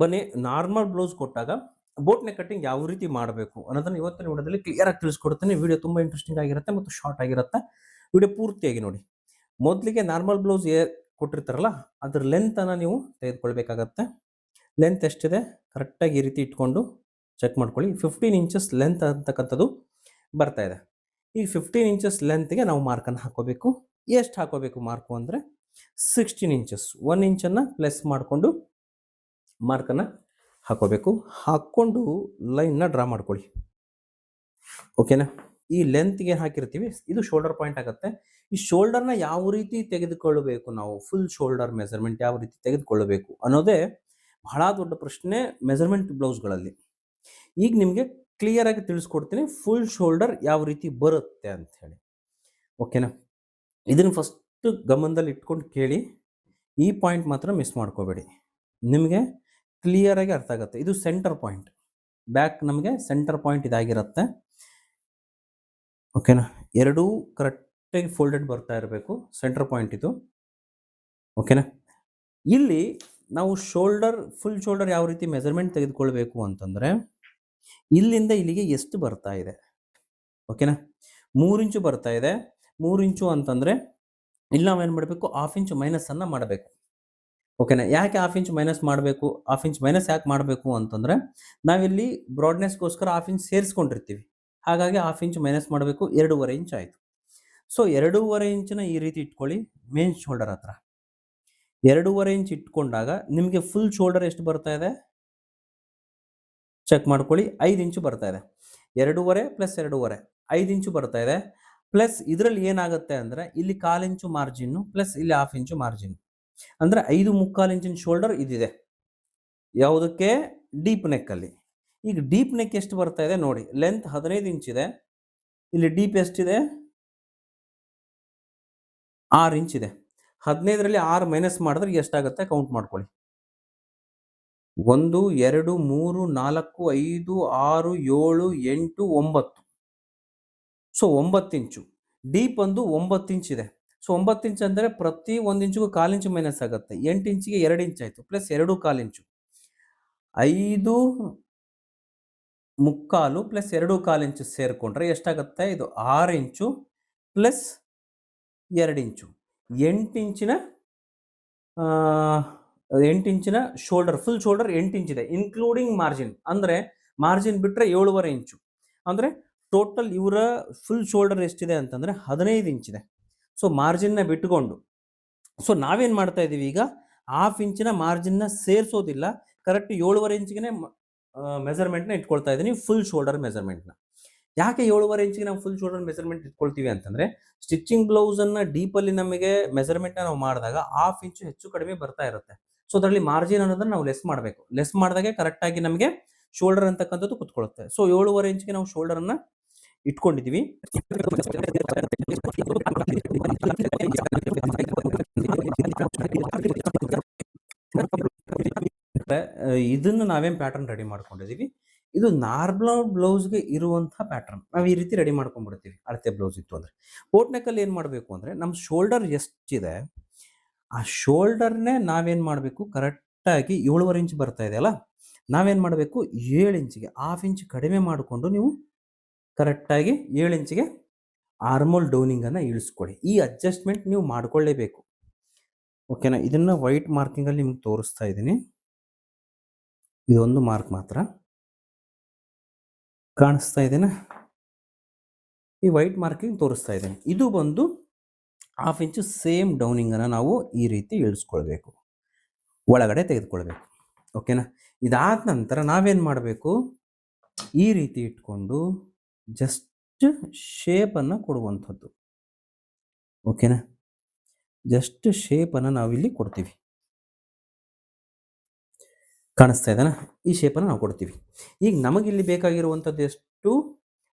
ಬನ್ನಿ, normal blouse ಕೊಟ್ಟಾಗ boat neck cutting ಯಾವ ರೀತಿ ಮಾಡಬೇಕು ಅನ್ನೋದನ್ನ ಇವತ್ತಿನ ವಿಡಿಯೋದಲ್ಲಿ ಕ್ಲಿಯರ್ ಆಗಿ ತಿಳಿಸ್ಕೊಡ್ತೀನಿ. ವಿಡಿಯೋ ತುಂಬಾ ಇಂಟ್ರೆಸ್ಟಿಂಗ್ ಆಗಿರುತ್ತೆ ಮತ್ತು ಶಾರ್ಟ್ ಆಗಿರುತ್ತೆ. ವಿಡಿಯೋ ಪೂರ್ತಿಯಾಗಿ ನೋಡಿ. ಮೊದಲಿಗೆ ನಾರ್ಮಲ್ ಬ್ಲೌಸ್ ಏ ಕೊಟ್ಟಿರ್ತಾರಲ್ಲ, ಅದ್ರ ಲೆಂತ್ ಅನ್ನ ನೀವು ತೆಗೆದುಕೊಳ್ಬೇಕಾಗತ್ತೆ. ಲೆಂತ್ ಎಷ್ಟಿದೆ? ಕರೆಕ್ಟಾಗಿ ಈ ರೀತಿ ಇಟ್ಕೊಂಡು ಚೆಕ್ ಮಾಡ್ಕೊಳ್ಳಿ. ಫಿಫ್ಟೀನ್ ಇಂಚಸ್ ಲೆಂತ್ ಅಂತಕ್ಕಂಥದ್ದು ಬರ್ತಾ ಇದೆ. ಈ ಫಿಫ್ಟೀನ್ ಇಂಚಸ್ ಲೆಂತ್ಗೆ ನಾವು ಮಾರ್ಕನ್ನು ಹಾಕೋಬೇಕು ಎಷ್ಟು ಹಾಕೋಬೇಕು ಮಾರ್ಕು ಅಂದರೆ ಸಿಕ್ಸ್ಟೀನ್ ಇಂಚಸ್ ಒನ್ ಇಂಚನ್ನು ಪ್ಲಸ್ ಮಾಡಿಕೊಂಡು ಮಾರ್ಕನ್ನು ಹಾಕೋಬೇಕು. ಹಾಕ್ಕೊಂಡು ಲೈನ್ನ ಡ್ರಾ ಮಾಡ್ಕೊಳ್ಳಿ. ಓಕೆನಾ ಈ ಲೆಂತ್ಗೆ ಹಾಕಿರ್ತೀವಿ. ಇದು ಶೋಲ್ಡರ್ ಪಾಯಿಂಟ್ ಆಗುತ್ತೆ. ಈ ಶೋಲ್ಡರ್ನ ಯಾವ ರೀತಿ ತೆಗೆದುಕೊಳ್ಳಬೇಕು ನಾವು? ಫುಲ್ ಶೋಲ್ಡರ್ ಮೆಜರ್ಮೆಂಟ್ ಯಾವ ರೀತಿ ತೆಗೆದುಕೊಳ್ಳಬೇಕು ಅನ್ನೋದೇ ಬಹಳ ದೊಡ್ಡ ಪ್ರಶ್ನೆ ಮೆಜರ್ಮೆಂಟ್ ಬ್ಲೌಸ್ಗಳಲ್ಲಿ ಈಗ ನಿಮಗೆ ಕ್ಲಿಯರ್ ಆಗಿ ತಿಳಿಸ್ಕೊಡ್ತೀನಿ ಫುಲ್ ಶೋಲ್ಡರ್ ಯಾವ ರೀತಿ ಬರುತ್ತೆ ಅಂತ ಹೇಳಿ. ಓಕೆನಾ ಇದನ್ನು ಫಸ್ಟ್ ಗಮನದಲ್ಲಿ ಇಟ್ಕೊಂಡು ಕೇಳಿ. ಈ ಪಾಯಿಂಟ್ ಮಾತ್ರ ಮಿಸ್ ಮಾಡ್ಕೋಬೇಡಿ. ನಿಮಗೆ ಕ್ಲಿಯರ್ ಆಗಿ ಅರ್ಥ ಆಗುತ್ತೆ. ಇದು ಸೆಂಟರ್ ಪಾಯಿಂಟ್ ಬ್ಯಾಕ್ ನಮಗೆ ಸೆಂಟರ್ ಪಾಯಿಂಟ್ ಇದಾಗಿರುತ್ತೆ. ಓಕೆನಾ ಎರಡೂ ಕರೆಕ್ಟಾಗಿ ಫೋಲ್ಡೆಡ್ ಬರ್ತಾ ಇರಬೇಕು. ಸೆಂಟರ್ ಪಾಯಿಂಟ್ ಇದು. ಓಕೆನಾ ಇಲ್ಲಿ ನಾವು ಶೋಲ್ಡರ್ ಫುಲ್ ಶೋಲ್ಡರ್ ಯಾವ ರೀತಿ ಮೆಜರ್ಮೆಂಟ್ ತೆಗೆದುಕೊಳ್ಬೇಕು ಅಂತಂದರೆ, ಇಲ್ಲಿಂದ ಇಲ್ಲಿಗೆ ಎಷ್ಟು ಬರ್ತಾ ಇದೆ? ಓಕೆನಾ ಮೂರು ಇಂಚು ಬರ್ತಾ ಇದೆ. ಮೂರು ಇಂಚು ಅಂತಂದರೆ, ಇಲ್ಲಿ ನಾವೇನು ಮಾಡಬೇಕು? ಹಾಫ್ ಇಂಚು ಮೈನಸನ್ನು ಮಾಡಬೇಕು. ಓಕೆನಾ ಯಾಕೆ ಹಾಫ್ ಇಂಚ್ ಮೈನಸ್ ಮಾಡಬೇಕು? ಹಾಫ್ ಇಂಚ್ ಮೈನಸ್ ಯಾಕೆ ಮಾಡಬೇಕು ಅಂತಂದರೆ, ನಾವಿಲ್ಲಿ ಬ್ರಾಡ್ನೆಸ್ಗೋಸ್ಕರ ಹಾಫ್ ಇಂಚ್ ಸೇರಿಸ್ಕೊಂಡಿರ್ತೀವಿ. ಹಾಗಾಗಿ ಹಾಫ್ ಇಂಚ್ ಮೈನಸ್ ಮಾಡಬೇಕು, ಎರಡೂವರೆ ಇಂಚ್ ಆಯಿತು. ಸೊ ಎರಡೂವರೆ ಇಂಚನ್ನ ಈ ರೀತಿ ಇಟ್ಕೊಳ್ಳಿ ಮೇನ್ ಶೋಲ್ಡರ್ ಹತ್ರ. ಎರಡೂವರೆ ಇಂಚ್ ಇಟ್ಕೊಂಡಾಗ ನಿಮಗೆ ಫುಲ್ ಶೋಲ್ಡರ್ ಎಷ್ಟು ಬರ್ತಾ ಇದೆ? ಚೆಕ್ ಮಾಡ್ಕೊಳ್ಳಿ, ಐದು ಇಂಚು ಬರ್ತಾ ಇದೆ. ಎರಡೂವರೆ ಪ್ಲಸ್ ಎರಡೂವರೆ, ಐದು ಇಂಚು ಬರ್ತಾ ಇದೆ. ಪ್ಲಸ್ ಇದರಲ್ಲಿ ಏನಾಗುತ್ತೆ ಅಂದರೆ, ಇಲ್ಲಿ ಕಾಲು ಇಂಚು ಮಾರ್ಜಿನ್ನು ಪ್ಲಸ್ ಇಲ್ಲಿ ಹಾಫ್ ಇಂಚು ಮಾರ್ಜಿನ್ ಅಂದರೆ ಐದು ಮುಕ್ಕಾಲು ಇಂಚಿನ ಶೋಲ್ಡರ್ ಇದಿದೆ. ಯಾವುದಕ್ಕೆ? ಡೀಪ್ ನೆಕ್ಕಲ್ಲಿ ಈಗ ಡೀಪ್ ನೆಕ್ ಎಷ್ಟು ಬರ್ತಾ ಇದೆ ನೋಡಿ ಲೆಂತ್ ಹದಿನೈದು ಇಂಚ್ ಇದೆ. ಇಲ್ಲಿ ಡೀಪ್ ಎಷ್ಟಿದೆ ಆರು ಇಂಚ್ ಇದೆ. ಹದಿನೈದರಲ್ಲಿ ಆರು ಮೈನಸ್ ಮಾಡಿದ್ರೆ ಎಷ್ಟಾಗುತ್ತೆ ಕೌಂಟ್ ಮಾಡ್ಕೊಳ್ಳಿ. ಒಂದು, ಎರಡು, ಮೂರು, ನಾಲ್ಕು, ಐದು, ಆರು, ಏಳು, ಎಂಟು, ಒಂಬತ್ತು. ಸೊ ಒಂಬತ್ತು ಇಂಚು. ಡೀಪ್ ಒಂದು ಒಂಬತ್ತು ಇಂಚ್ ಇದೆ. ಸೊ ಒಂಬತ್ತು ಇಂಚ್ ಅಂದರೆ ಪ್ರತಿ ಒಂದು ಇಂಚಿಗೂ ಕಾಲು ಇಂಚು ಮೈನಸ್ ಆಗುತ್ತೆ. ಎಂಟು ಇಂಚಿಗೆ ಎರಡು ಇಂಚ್ ಆಯಿತು. ಪ್ಲಸ್ ಎರಡು ಕಾಲು ಇಂಚು ಐದು ಮುಕ್ಕಾಲು ಪ್ಲಸ್ ಎರಡು ಕಾಲು ಇಂಚು ಸೇರಿಕೊಂಡ್ರೆ ಎಷ್ಟಾಗುತ್ತೆ? ಇದು ಆರು ಇಂಚು ಪ್ಲಸ್ ಎರಡು ಇಂಚು ಎಂಟು ಇಂಚಿನ ಎಂಟು ಇಂಚಿನ ಶೋಲ್ಡರ್ ಫುಲ್ ಶೋಲ್ಡರ್ ಎಂಟು ಇಂಚಿದೆ ಇನ್ಕ್ಲೂಡಿಂಗ್ ಮಾರ್ಜಿನ್ ಅಂದರೆ ಮಾರ್ಜಿನ್ ಬಿಟ್ಟರೆ ಏಳುವರೆ ಇಂಚು ಅಂದರೆ ಟೋಟಲ್ ಇವರ ಫುಲ್ ಶೋಲ್ಡರ್ ಎಷ್ಟಿದೆ ಅಂತಂದರೆ ಹದಿನೈದು ಇಂಚಿದೆ ಸೊ ಮಾರ್ಜಿನ್ನ ಬಿಟ್ಟುಕೊಂಡು. ಸೊ ನಾವೇನು ಮಾಡ್ತಾ ಇದ್ದೀವಿ ಈಗ? ಹಾಫ್ ಇಂಚಿನ ಮಾರ್ಜಿನ್ನ ಸೇರಿಸೋದಿಲ್ಲ. ಕರೆಕ್ಟ್ ಏಳುವರೆ ಇಂಚಿಗೆ ಮೆಜರ್ಮೆಂಟ್ನ ಇಟ್ಕೊಳ್ತಾ ಇದ್ದೀನಿ. ಫುಲ್ ಶೋಲ್ಡರ್ ಮೆಜರ್ಮೆಂಟ್ನ ಯಾಕೆ ಏಳುವರೆ ಇಂಚಿಗೆ ನಾವು ಫುಲ್ ಶೋಲ್ಡರ್ ಮೆಜರ್ಮೆಂಟ್ ಇಟ್ಕೊಳ್ತೀವಿ ಅಂತಂದರೆ ಸ್ಟಿಚಿಂಗ್ ಬ್ಲೌಸನ್ನು ಡೀಪಲ್ಲಿ ನಮಗೆ ಮೆಜರ್ಮೆಂಟ್ನ ನಾವು ಮಾಡಿದಾಗ ಹಾಫ್ ಇಂಚು ಹೆಚ್ಚು ಕಡಿಮೆ ಬರ್ತಾ ಇರುತ್ತೆ. ಸೊ ಅದರಲ್ಲಿ ಮಾರ್ಜಿನ್ ಅನ್ನೋದನ್ನ ನಾವು ಲೆಸ್ ಮಾಡಬೇಕು. ಲೆಸ್ ಮಾಡಿದಾಗೆ ಕರೆಕ್ಟಾಗಿ ನಮಗೆ ಶೋಲ್ಡರ್ ಅಂತಕ್ಕಂಥದ್ದು ಕುತ್ಕೊಳ್ಳುತ್ತೆ. ಸೊ ಏಳುವರೆ ಇಂಚಿಗೆ ನಾವು ಶೋಲ್ಡರನ್ನು ಇಟ್ಕೊಂಡಿದ್ದೀವಿ ಇದನ್ನ ನಾವೇನ್ ಪ್ಯಾಟರ್ನ್ ರೆಡಿ ಮಾಡ್ಕೊಂಡಿದೀವಿ? ಇದು ನಾರ್ಮಲ್ ಬ್ಲೌಸ್ಗೆ ಇರುವಂತಹ ಪ್ಯಾಟರ್ನ್ ನಾವು ಈ ರೀತಿ ರೆಡಿ ಮಾಡ್ಕೊಂಡ್ಬಿಡ್ತೀವಿ, ಅಳತೆ ಬ್ಲೌಸ್ ಇತ್ತು ಅಂದ್ರೆ. ಬೋಟ್ ನೆಕ್ಕಲ್ಲಿ ಏನು ಮಾಡಬೇಕು ಅಂದ್ರೆ ನಮ್ಮ ಶೋಲ್ಡರ್ ಎಷ್ಟಿದೆ, ಆ ಶೋಲ್ಡರ್ನೇ ನಾವೇನ್ ಮಾಡಬೇಕು? ಕರೆಕ್ಟಾಗಿ ಏಳುವರೆ ಇಂಚ್ ಬರ್ತಾ ಇದೆ ಅಲ್ಲ? ನಾವೇನ್ ಮಾಡಬೇಕು? ಏಳು ಇಂಚಿಗೆ ಹಾಫ್ ಇಂಚ್ ಕಡಿಮೆ ಮಾಡಿಕೊಂಡು ನೀವು ಕರೆಕ್ಟಾಗಿ ಏಳು ಇಂಚಿಗೆ ಆರ್ಮೋಲ್ ಡೌನಿಂಗನ್ನು ಇಳಿಸ್ಕೊಳ್ಳಿ ಈ ಅಡ್ಜಸ್ಟ್ಮೆಂಟ್ ನೀವು ಮಾಡಿಕೊಳ್ಳೇಬೇಕು. ಓಕೆನಾ? ಇದನ್ನು ವೈಟ್ ಮಾರ್ಕಿಂಗಲ್ಲಿ ನಿಮ್ಗೆ ತೋರಿಸ್ತಾ ಇದ್ದೀನಿ. ಇದೊಂದು ಮಾರ್ಕ್ ಮಾತ್ರ. ಕಾಣಿಸ್ತಾ ಇದೆನಾ? ಈ ವೈಟ್ ಮಾರ್ಕಿಂಗ್ ತೋರಿಸ್ತಾ ಇದ್ದೀನಿ. ಇದು ಬಂದು ಹಾಫ್ ಇಂಚು ಸೇಮ್ ಡೌನಿಂಗನ್ನು ನಾವು ಈ ರೀತಿ ಇಳಿಸ್ಕೊಳ್ಬೇಕು. ಒಳಗಡೆ ತೆಗೆದುಕೊಳ್ಬೇಕು. ಓಕೆನಾ? ಇದಾದ ನಂತರ ನಾವೇನು ಮಾಡಬೇಕು? ಈ ರೀತಿ ಇಟ್ಕೊಂಡು ಜಸ್ಟ್ ಶೇಪನ್ನು ಕೊಡುವಂಥದ್ದು. ಓಕೆನಾ? ಜಸ್ಟ್ ಶೇಪನ್ನು ನಾವಿಲ್ಲಿ ಕೊಡ್ತೀವಿ. ಕಾಣಿಸ್ತಾ ಇದ್ದಾನ ಈ ಶೇಪನ್ನು ನಾವು ಕೊಡ್ತೀವಿ. ಈಗ ನಮಗೆ ಇಲ್ಲಿ ಬೇಕಾಗಿರುವಂಥದ್ದು ಎಷ್ಟು?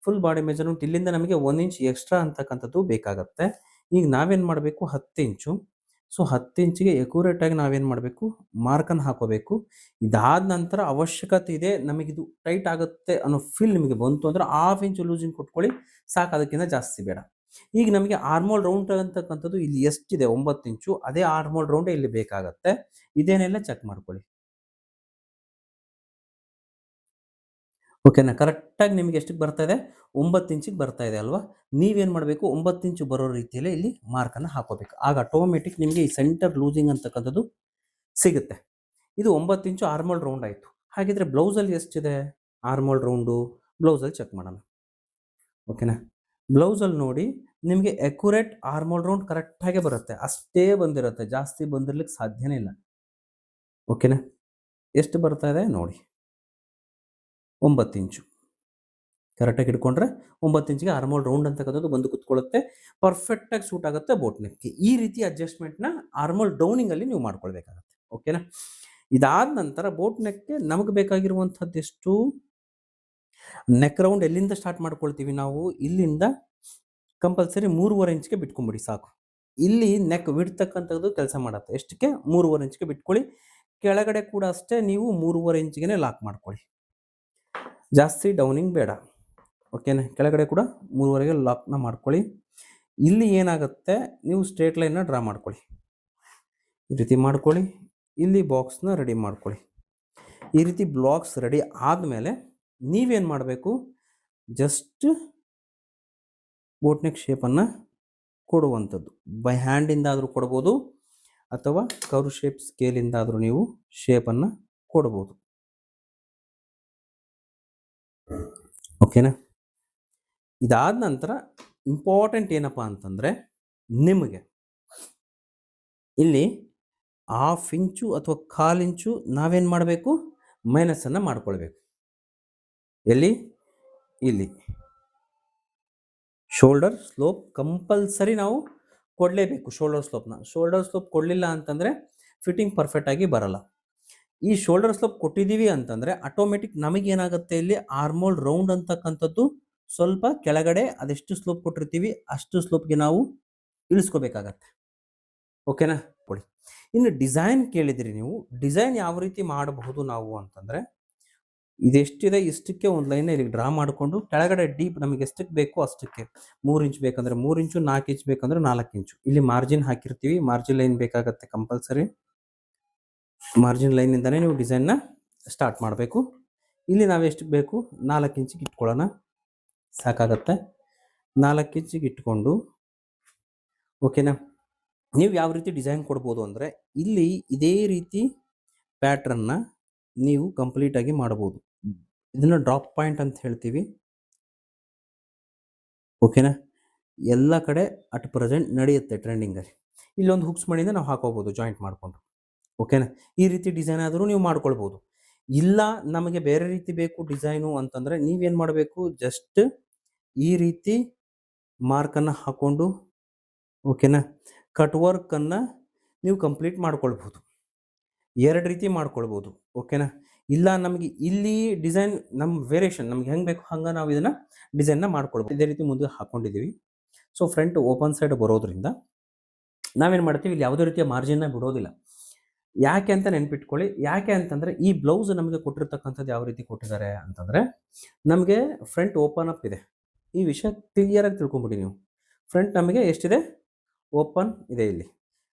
ಫುಲ್ ಬಾಡಿ ಮೆಜರ್ಮೆಂಟ್ ಇಲ್ಲಿಂದ ನಮಗೆ ಒಂದು ಇಂಚ್ ಎಕ್ಸ್ಟ್ರಾ ಅಂತಕ್ಕಂಥದ್ದು ಬೇಕಾಗತ್ತೆ. ಈಗ ನಾವೇನು ಮಾಡಬೇಕು? ಹತ್ತು ಇಂಚು ಸೊ ಹತ್ತು ಇಂಚಿಗೆ ಎಕ್ಯುರೇಟ್ ಆಗಿ ನಾವೇನು ಮಾಡಬೇಕು? ಮಾರ್ಕನ್ನು ಹಾಕೋಬೇಕು. ಇದಾದ ನಂತರ ಅವಶ್ಯಕತೆ ಇದೆ ನಮಗಿದು ಟೈಟ್ ಆಗುತ್ತೆ ಅನ್ನೋ ಫೀಲ್ ನಿಮಗೆ ಬಂತು ಅಂದ್ರೆ ಹಾಫ್ ಇಂಚ್ ಲೂಸಿಂಗ್ ಕೊಟ್ಕೊಳ್ಳಿ, ಸಾಕು, ಅದಕ್ಕಿಂತ ಜಾಸ್ತಿ ಬೇಡ. ಈಗ ನಮಗೆ ಆರ್ಮೋಲ್ ರೌಂಡ್ ಅಂತಕ್ಕಂಥದ್ದು ಇಲ್ಲಿ ಎಷ್ಟಿದೆ? ಒಂಬತ್ತು ಇಂಚು, ಅದೇ ಆರ್ಮೋಲ್ ರೌಂಡ್ ಇಲ್ಲಿ ಬೇಕಾಗತ್ತೆ? ಇದೇನೆಲ್ಲ ಚೆಕ್ ಮಾಡ್ಕೊಳ್ಳಿ. ಓಕೆನಾ ಕರೆಕ್ಟಾಗಿ ನಿಮಗೆ ಎಷ್ಟಕ್ಕೆ ಬರ್ತಾ ಇದೆ? ಒಂಬತ್ತು ಇಂಚಿಗೆ ಬರ್ತಾ ಇದೆ ಅಲ್ವಾ? ನೀವೇನು ಮಾಡಬೇಕು? ಒಂಬತ್ತು ಇಂಚು ಬರೋ ರೀತಿಯಲ್ಲಿ ಇಲ್ಲಿ ಮಾರ್ಕನ್ನು ಹಾಕೋಬೇಕು. ಆಗ ಆಟೋಮೆಟಿಕ್ ನಿಮಗೆ ಈ ಸೆಂಟರ್ ಲೂಸಿಂಗ್ ಅಂತಕ್ಕಂಥದ್ದು ಸಿಗುತ್ತೆ. ಇದು ಒಂಬತ್ತು ಇಂಚು ಆರ್ಮಲ್ ರೌಂಡ್ ಆಯಿತು. ಹಾಗಿದ್ರೆ ಬ್ಲೌಸಲ್ಲಿ ಎಷ್ಟಿದೆ? ಆರ್ಮಲ್ ರೌಂಡು ಬ್ಲೌಸಲ್ಲಿ ಚೆಕ್ ಮಾಡೋಣ. ಓಕೆನಾ ಬ್ಲೌಸಲ್ಲಿ ನೋಡಿ ನಿಮಗೆ ಅಕ್ಯುರೇಟ್ ಆರ್ಮಲ್ ರೌಂಡ್ ಕರೆಕ್ಟಾಗೆ ಬರುತ್ತೆ. ಅಷ್ಟೇ ಬಂದಿರುತ್ತೆ. ಜಾಸ್ತಿ ಬಂದಿರ್ಲಿಕ್ಕೆ ಸಾಧ್ಯನೇ ಇಲ್ಲ. ಓಕೆನಾ ಎಷ್ಟು ಬರ್ತಾ ಇದೆ? ನೋಡಿ. ಒಂಬತ್ತು ಇಂಚು. ಕರೆಕ್ಟಾಗಿ ಹಿಡ್ಕೊಂಡ್ರೆ ಒಂಬತ್ತು ಇಂಚಿಗೆ ಆರ್ಮೋಲ್ ರೌಂಡ್ ಅಂತಕ್ಕಂಥದ್ದು ಬಂದು ಕುತ್ಕೊಳ್ಳುತ್ತೆ. ಪರ್ಫೆಕ್ಟಾಗಿ ಸೂಟ್ ಆಗುತ್ತೆ ಬೋಟ್ ನೆಕ್ಗೆ ಈ ರೀತಿ ಅಡ್ಜಸ್ಟ್ಮೆಂಟ್ನ ಆರ್ಮೋಲ್ ಡೌನಿಂಗಲ್ಲಿ ನೀವು ಮಾಡ್ಕೊಳ್ಬೇಕಾಗತ್ತೆ. ಓಕೆನಾ ಇದಾದ ನಂತರ ಬೋಟ್ ನೆಕ್ಗೆ ನಮಗೆ ಬೇಕಾಗಿರುವಂಥದ್ದು ಎಷ್ಟು? ನೆಕ್ ರೌಂಡ್ ಎಲ್ಲಿಂದ ಸ್ಟಾರ್ಟ್ ಮಾಡ್ಕೊಳ್ತೀವಿ ನಾವು? ಇಲ್ಲಿಂದ ಕಂಪಲ್ಸರಿ ಮೂರುವರೆ ಇಂಚ್ಗೆ ಬಿಟ್ಕೊಂಬಿಡಿ ಸಾಕು. ಇಲ್ಲಿ ನೆಕ್ ಬಿಡ್ತಕ್ಕಂಥದ್ದು ಕೆಲಸ ಮಾಡುತ್ತೆ. ಎಷ್ಟಕ್ಕೆ? ಮೂರುವರೆ ಇಂಚ್ಗೆ ಬಿಟ್ಕೊಳ್ಳಿ. ಕೆಳಗಡೆ ಕೂಡ ಅಷ್ಟೇ ನೀವು ಮೂರುವರೆ ಇಂಚಿಗೆ ಲಾಕ್ ಮಾಡ್ಕೊಳ್ಳಿ. ಜಾಸ್ತಿ ಡೌನಿಂಗ್ ಬೇಡ. ಓಕೆನಾ ಕೆಳಗಡೆ ಕೂಡ ಮೂರುವರೆಗೆ ಲಾಕ್ನ ಮಾಡ್ಕೊಳ್ಳಿ. ಇಲ್ಲಿ ಏನಾಗುತ್ತೆ? ನೀವು ಸ್ಟ್ರೇಟ್ ಲೈನ್ನ ಡ್ರಾ ಮಾಡ್ಕೊಳ್ಳಿ. ಈ ರೀತಿ ಮಾಡ್ಕೊಳ್ಳಿ. ಇಲ್ಲಿ ಬಾಕ್ಸ್ನ ರೆಡಿ ಮಾಡ್ಕೊಳ್ಳಿ. ಈ ರೀತಿ ಬ್ಲಾಕ್ಸ್ ರೆಡಿ ಆದಮೇಲೆ ನೀವೇನು ಮಾಡಬೇಕು? ಜಸ್ಟ್ ಬೋಟ್ನೆಕ್ ಶೇಪನ್ನು ಕೊಡುವಂಥದ್ದು. ಬೈ ಹ್ಯಾಂಡಿಂದಾದರೂ ಕೊಡ್ಬೋದು, ಅಥವಾ ಕವರ್ ಶೇಪ್ ಸ್ಕೇಲಿಂದಾದರೂ ನೀವು ಶೇಪನ್ನು ಕೊಡ್ಬೋದು. ಓಕೆನಾ? ಇದಾದ ನಂತರ ಇಂಪಾರ್ಟೆಂಟ್ ಏನಪ್ಪ ಅಂತಂದರೆ ನಿಮಗೆ ಇಲ್ಲಿ ಹಾಫ್ ಇಂಚು ಅಥವಾ ಕಾಲು ಇಂಚು ನಾವೇನು ಮಾಡಬೇಕು? ಮೈನಸನ್ನು ಮಾಡ್ಕೊಳ್ಬೇಕು. ಎಲ್ಲಿ? ಇಲ್ಲಿ. ಶೋಲ್ಡರ್ ಸ್ಲೋಪ್ ಕಂಪಲ್ಸರಿ ನಾವು ಕೊಡಲೇಬೇಕು ಶೋಲ್ಡರ್ ಸ್ಲೋಪ್ನ ಶೋಲ್ಡರ್ ಸ್ಲೋಪ್ ಕೊಡಲಿಲ್ಲ ಅಂತಂದರೆ ಫಿಟ್ಟಿಂಗ್ ಪರ್ಫೆಕ್ಟಾಗಿ ಬರಲ್ಲ. ಈ ಶೋಲ್ಡರ್ ಸ್ಲೋಪ್ ಕೊಟ್ಟಿದ್ದೀವಿ ಅಂತಂದರೆ ಆಟೋಮೆಟಿಕ್ ನಮಗೇನಾಗುತ್ತೆ ಇಲ್ಲಿ ಆರ್ಮೋಲ್ ರೌಂಡ್ ಅಂತಕ್ಕಂಥದ್ದು ಸ್ವಲ್ಪ ಕೆಳಗಡೆ ಅದೆಷ್ಟು ಸ್ಲೋಪ್ ಕೊಟ್ಟಿರ್ತೀವಿ ಅಷ್ಟು ಸ್ಲೋಪ್ಗೆ ನಾವು ಇಳಿಸ್ಕೋಬೇಕಾಗತ್ತೆ. ಓಕೆನಾ ಕೊಡಿ ಇನ್ನು ಡಿಸೈನ್ ಕೇಳಿದ್ರಿ ನೀವು. ಡಿಸೈನ್ ಯಾವ ರೀತಿ ಮಾಡಬಹುದು ನಾವು ಅಂತಂದರೆ ಇದೆಷ್ಟಿದೆ ಇಷ್ಟಕ್ಕೆ ಒಂದು ಲೈನ್ ಇಲ್ಲಿ ಡ್ರಾ ಮಾಡಿಕೊಂಡು ಕೆಳಗಡೆ ಡೀಪ್ ನಮಗೆ ಎಷ್ಟಕ್ಕೆ ಬೇಕೋ ಅಷ್ಟಕ್ಕೆ ಮೂರು ಇಂಚ್ ಬೇಕಂದ್ರೆ ಮೂರು ಇಂಚು ನಾಲ್ಕು ಇಂಚ್ ಬೇಕಂದ್ರೆ ನಾಲ್ಕು ಇಂಚು ಇಲ್ಲಿ ಮಾರ್ಜಿನ್ ಹಾಕಿರ್ತೀವಿ. ಮಾರ್ಜಿನ್ ಲೈನ್ ಬೇಕಾಗತ್ತೆ ಕಂಪಲ್ಸರಿ ಮಾರ್ಜಿನ್ ಲೈನಿಂದನೇ ನೀವು ಡಿಸೈನ್ನ ಸ್ಟಾರ್ಟ್ ಮಾಡಬೇಕು. ಇಲ್ಲಿ ನಾವು ಎಷ್ಟು ಬೇಕು? ನಾಲ್ಕು ಇಂಚಿಗೆ ಇಟ್ಕೊಳ್ಳೋಣ. ಸಾಕಾಗತ್ತೆ. ನಾಲ್ಕು ಇಂಚಿಗೆ ಇಟ್ಕೊಂಡು ಓಕೆನಾ ನೀವು ಯಾವ ರೀತಿ ಡಿಸೈನ್ ಕೊಡ್ಬೋದು ಅಂದರೆ, ಇಲ್ಲಿ ಇದೇ ರೀತಿ ಪ್ಯಾಟ್ರನ್ನ ನೀವು ಕಂಪ್ಲೀಟಾಗಿ ಮಾಡ್ಬೋದು. ಇದನ್ನು ಡ್ರಾಪ್ ಪಾಯಿಂಟ್ ಅಂತ ಹೇಳ್ತೀವಿ. ಓಕೆನಾ ಎಲ್ಲ ಕಡೆ ಅಟ್ ಪ್ರೆಸೆಂಟ್ ನಡೆಯುತ್ತೆ ಟ್ರೆಂಡಿಂಗಲ್ಲಿ ಇಲ್ಲೊಂದು ಹುಕ್ಸ್ ಮಣಿಯಿಂದ ನಾವು ಹಾಕೋಬೋದು ಜಾಯಿಂಟ್ ಮಾಡಿಕೊಂಡು. ಓಕೆನಾ ಈ ರೀತಿ ಡಿಸೈನ್ ಆದರೂ ನೀವು ಮಾಡ್ಕೊಳ್ಬೋದು. ಇಲ್ಲ, ನಮಗೆ ಬೇರೆ ರೀತಿ ಬೇಕು ಡಿಸೈನು ಅಂತಂದರೆ ನೀವೇನು ಮಾಡಬೇಕು? ಜಸ್ಟ್ ಈ ರೀತಿ ಮಾರ್ಕನ್ನು ಹಾಕ್ಕೊಂಡು ಓಕೆನಾ ಕಟ್ ವರ್ಕನ್ನು ನೀವು ಕಂಪ್ಲೀಟ್ ಮಾಡ್ಕೊಳ್ಬೋದು. ಎರಡು ರೀತಿ ಮಾಡ್ಕೊಳ್ಬೋದು ಓಕೆನಾ ಇಲ್ಲ, ನಮಗೆ ಇಲ್ಲಿ ಡಿಸೈನ್ ನಮ್ಮ ವೇರಿಯೇಷನ್ ನಮ್ಗೆ ಹೆಂಗೆ ಬೇಕು ಹಂಗೆ ನಾವು ಇದನ್ನು ಡಿಸೈನ್ನ ಮಾಡ್ಕೊಳ್ಬೋದು. ಇದೇ ರೀತಿ ಮುಂದೆ ಹಾಕ್ಕೊಂಡಿದ್ದೀವಿ ಸೊ ಫ್ರಂಟ್ ಓಪನ್ ಸೈಡ್ ಬರೋದ್ರಿಂದ ನಾವೇನು ಮಾಡ್ತೀವಿ? ಇಲ್ಲಿ ಯಾವುದೇ ರೀತಿಯ ಮಾರ್ಜಿನ್ನ ಬಿಡೋದಿಲ್ಲ. ಯಾಕೆ ಅಂತ ನೆನ್ಪಿಟ್ಕೊಳ್ಳಿ. ಯಾಕೆ ಅಂತಂದರೆ ಈ ಬ್ಲೌಸ್ ನಮಗೆ ಕೊಟ್ಟಿರ್ತಕ್ಕಂಥದ್ದು ಯಾವ ರೀತಿ ಕೊಟ್ಟಿದ್ದಾರೆ ಅಂತಂದರೆ ನಮಗೆ ಫ್ರಂಟ್ ಓಪನ್ ಅಪ್ ಇದೆ. ಈ ವಿಷಯ ಕ್ಲಿಯರಾಗಿ ತಿಳ್ಕೊಂಬಿಡಿ ನೀವು. ಫ್ರಂಟ್ ನಮಗೆ ಎಷ್ಟಿದೆ? ಓಪನ್ ಇದೆ ಇಲ್ಲಿ.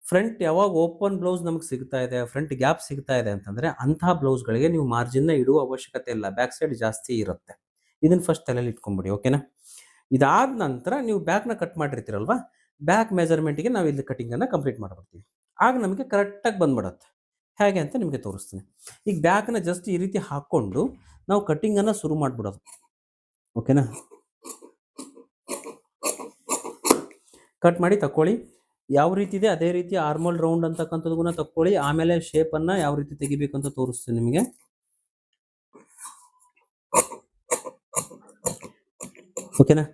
ಫ್ರಂಟ್ ಯಾವಾಗ ಓಪನ್ ಬ್ಲೌಸ್ ನಮಗೆ ಸಿಗ್ತಾ ಇದೆ ಫ್ರಂಟ್ ಗ್ಯಾಪ್ ಸಿಗ್ತಾ ಇದೆ ಅಂತಂದರೆ ಅಂತಹ ಬ್ಲೌಸ್ಗಳಿಗೆ ನೀವು ಮಾರ್ಜಿನ್ನ ಇಡುವ ಅವಶ್ಯಕತೆ ಇಲ್ಲ. ಬ್ಯಾಕ್ ಸೈಡ್ ಜಾಸ್ತಿ ಇರುತ್ತೆ. ಇದನ್ನು ಫಸ್ಟ್ ತಲೆಯಲ್ಲಿ ಇಟ್ಕೊಂಬಿಡಿ ಓಕೆನಾ ಇದಾದ ನಂತರ ನೀವು ಬ್ಯಾಕ್ನ ಕಟ್ ಮಾಡಿರ್ತೀರಲ್ವಾ? ಬ್ಯಾಕ್ ಮೆಜರ್ಮೆಂಟಿಗೆ ನಾವು ಇಲ್ಲಿ ಕಟಿಂಗನ್ನು ಕಂಪ್ಲೀಟ್ ಮಾಡ್ಬಿಡ್ತೀವಿ. ಆಗ ನಮಗೆ ಕರೆಕ್ಟಾಗಿ ಬಂದ್ಬಿಡತ್ತೆ. ಹೇಗೆ ಅಂತ ನಿಮಗೆ ತೋರಿಸ್ತೀನಿ. ಈಗ ಬ್ಯಾಕನ್ನ ಜಸ್ಟ್ ಈ ರೀತಿ ಹಾಕ್ಕೊಂಡು ನಾವು ಕಟ್ಟಿಂಗನ್ನು ಶುರು ಮಾಡಿಬಿಡೋದು. ಓಕೆನಾ ಕಟ್ ಮಾಡಿ ತಕ್ಕೊಳ್ಳಿ. ಯಾವ ರೀತಿ ಇದೆ? ಅದೇ ರೀತಿ ಆರ್ಮಲ್ ರೌಂಡ್ ಅಂತಕ್ಕಂಥದ್ದನ್ನ ತಕ್ಕೊಳ್ಳಿ. ಆಮೇಲೆ ಶೇಪನ್ನು ಯಾವ ರೀತಿ ತೆಗಿಬೇಕು ಅಂತ ತೋರಿಸ್ತೀನಿ ನಿಮಗೆ. ಓಕೆನಾ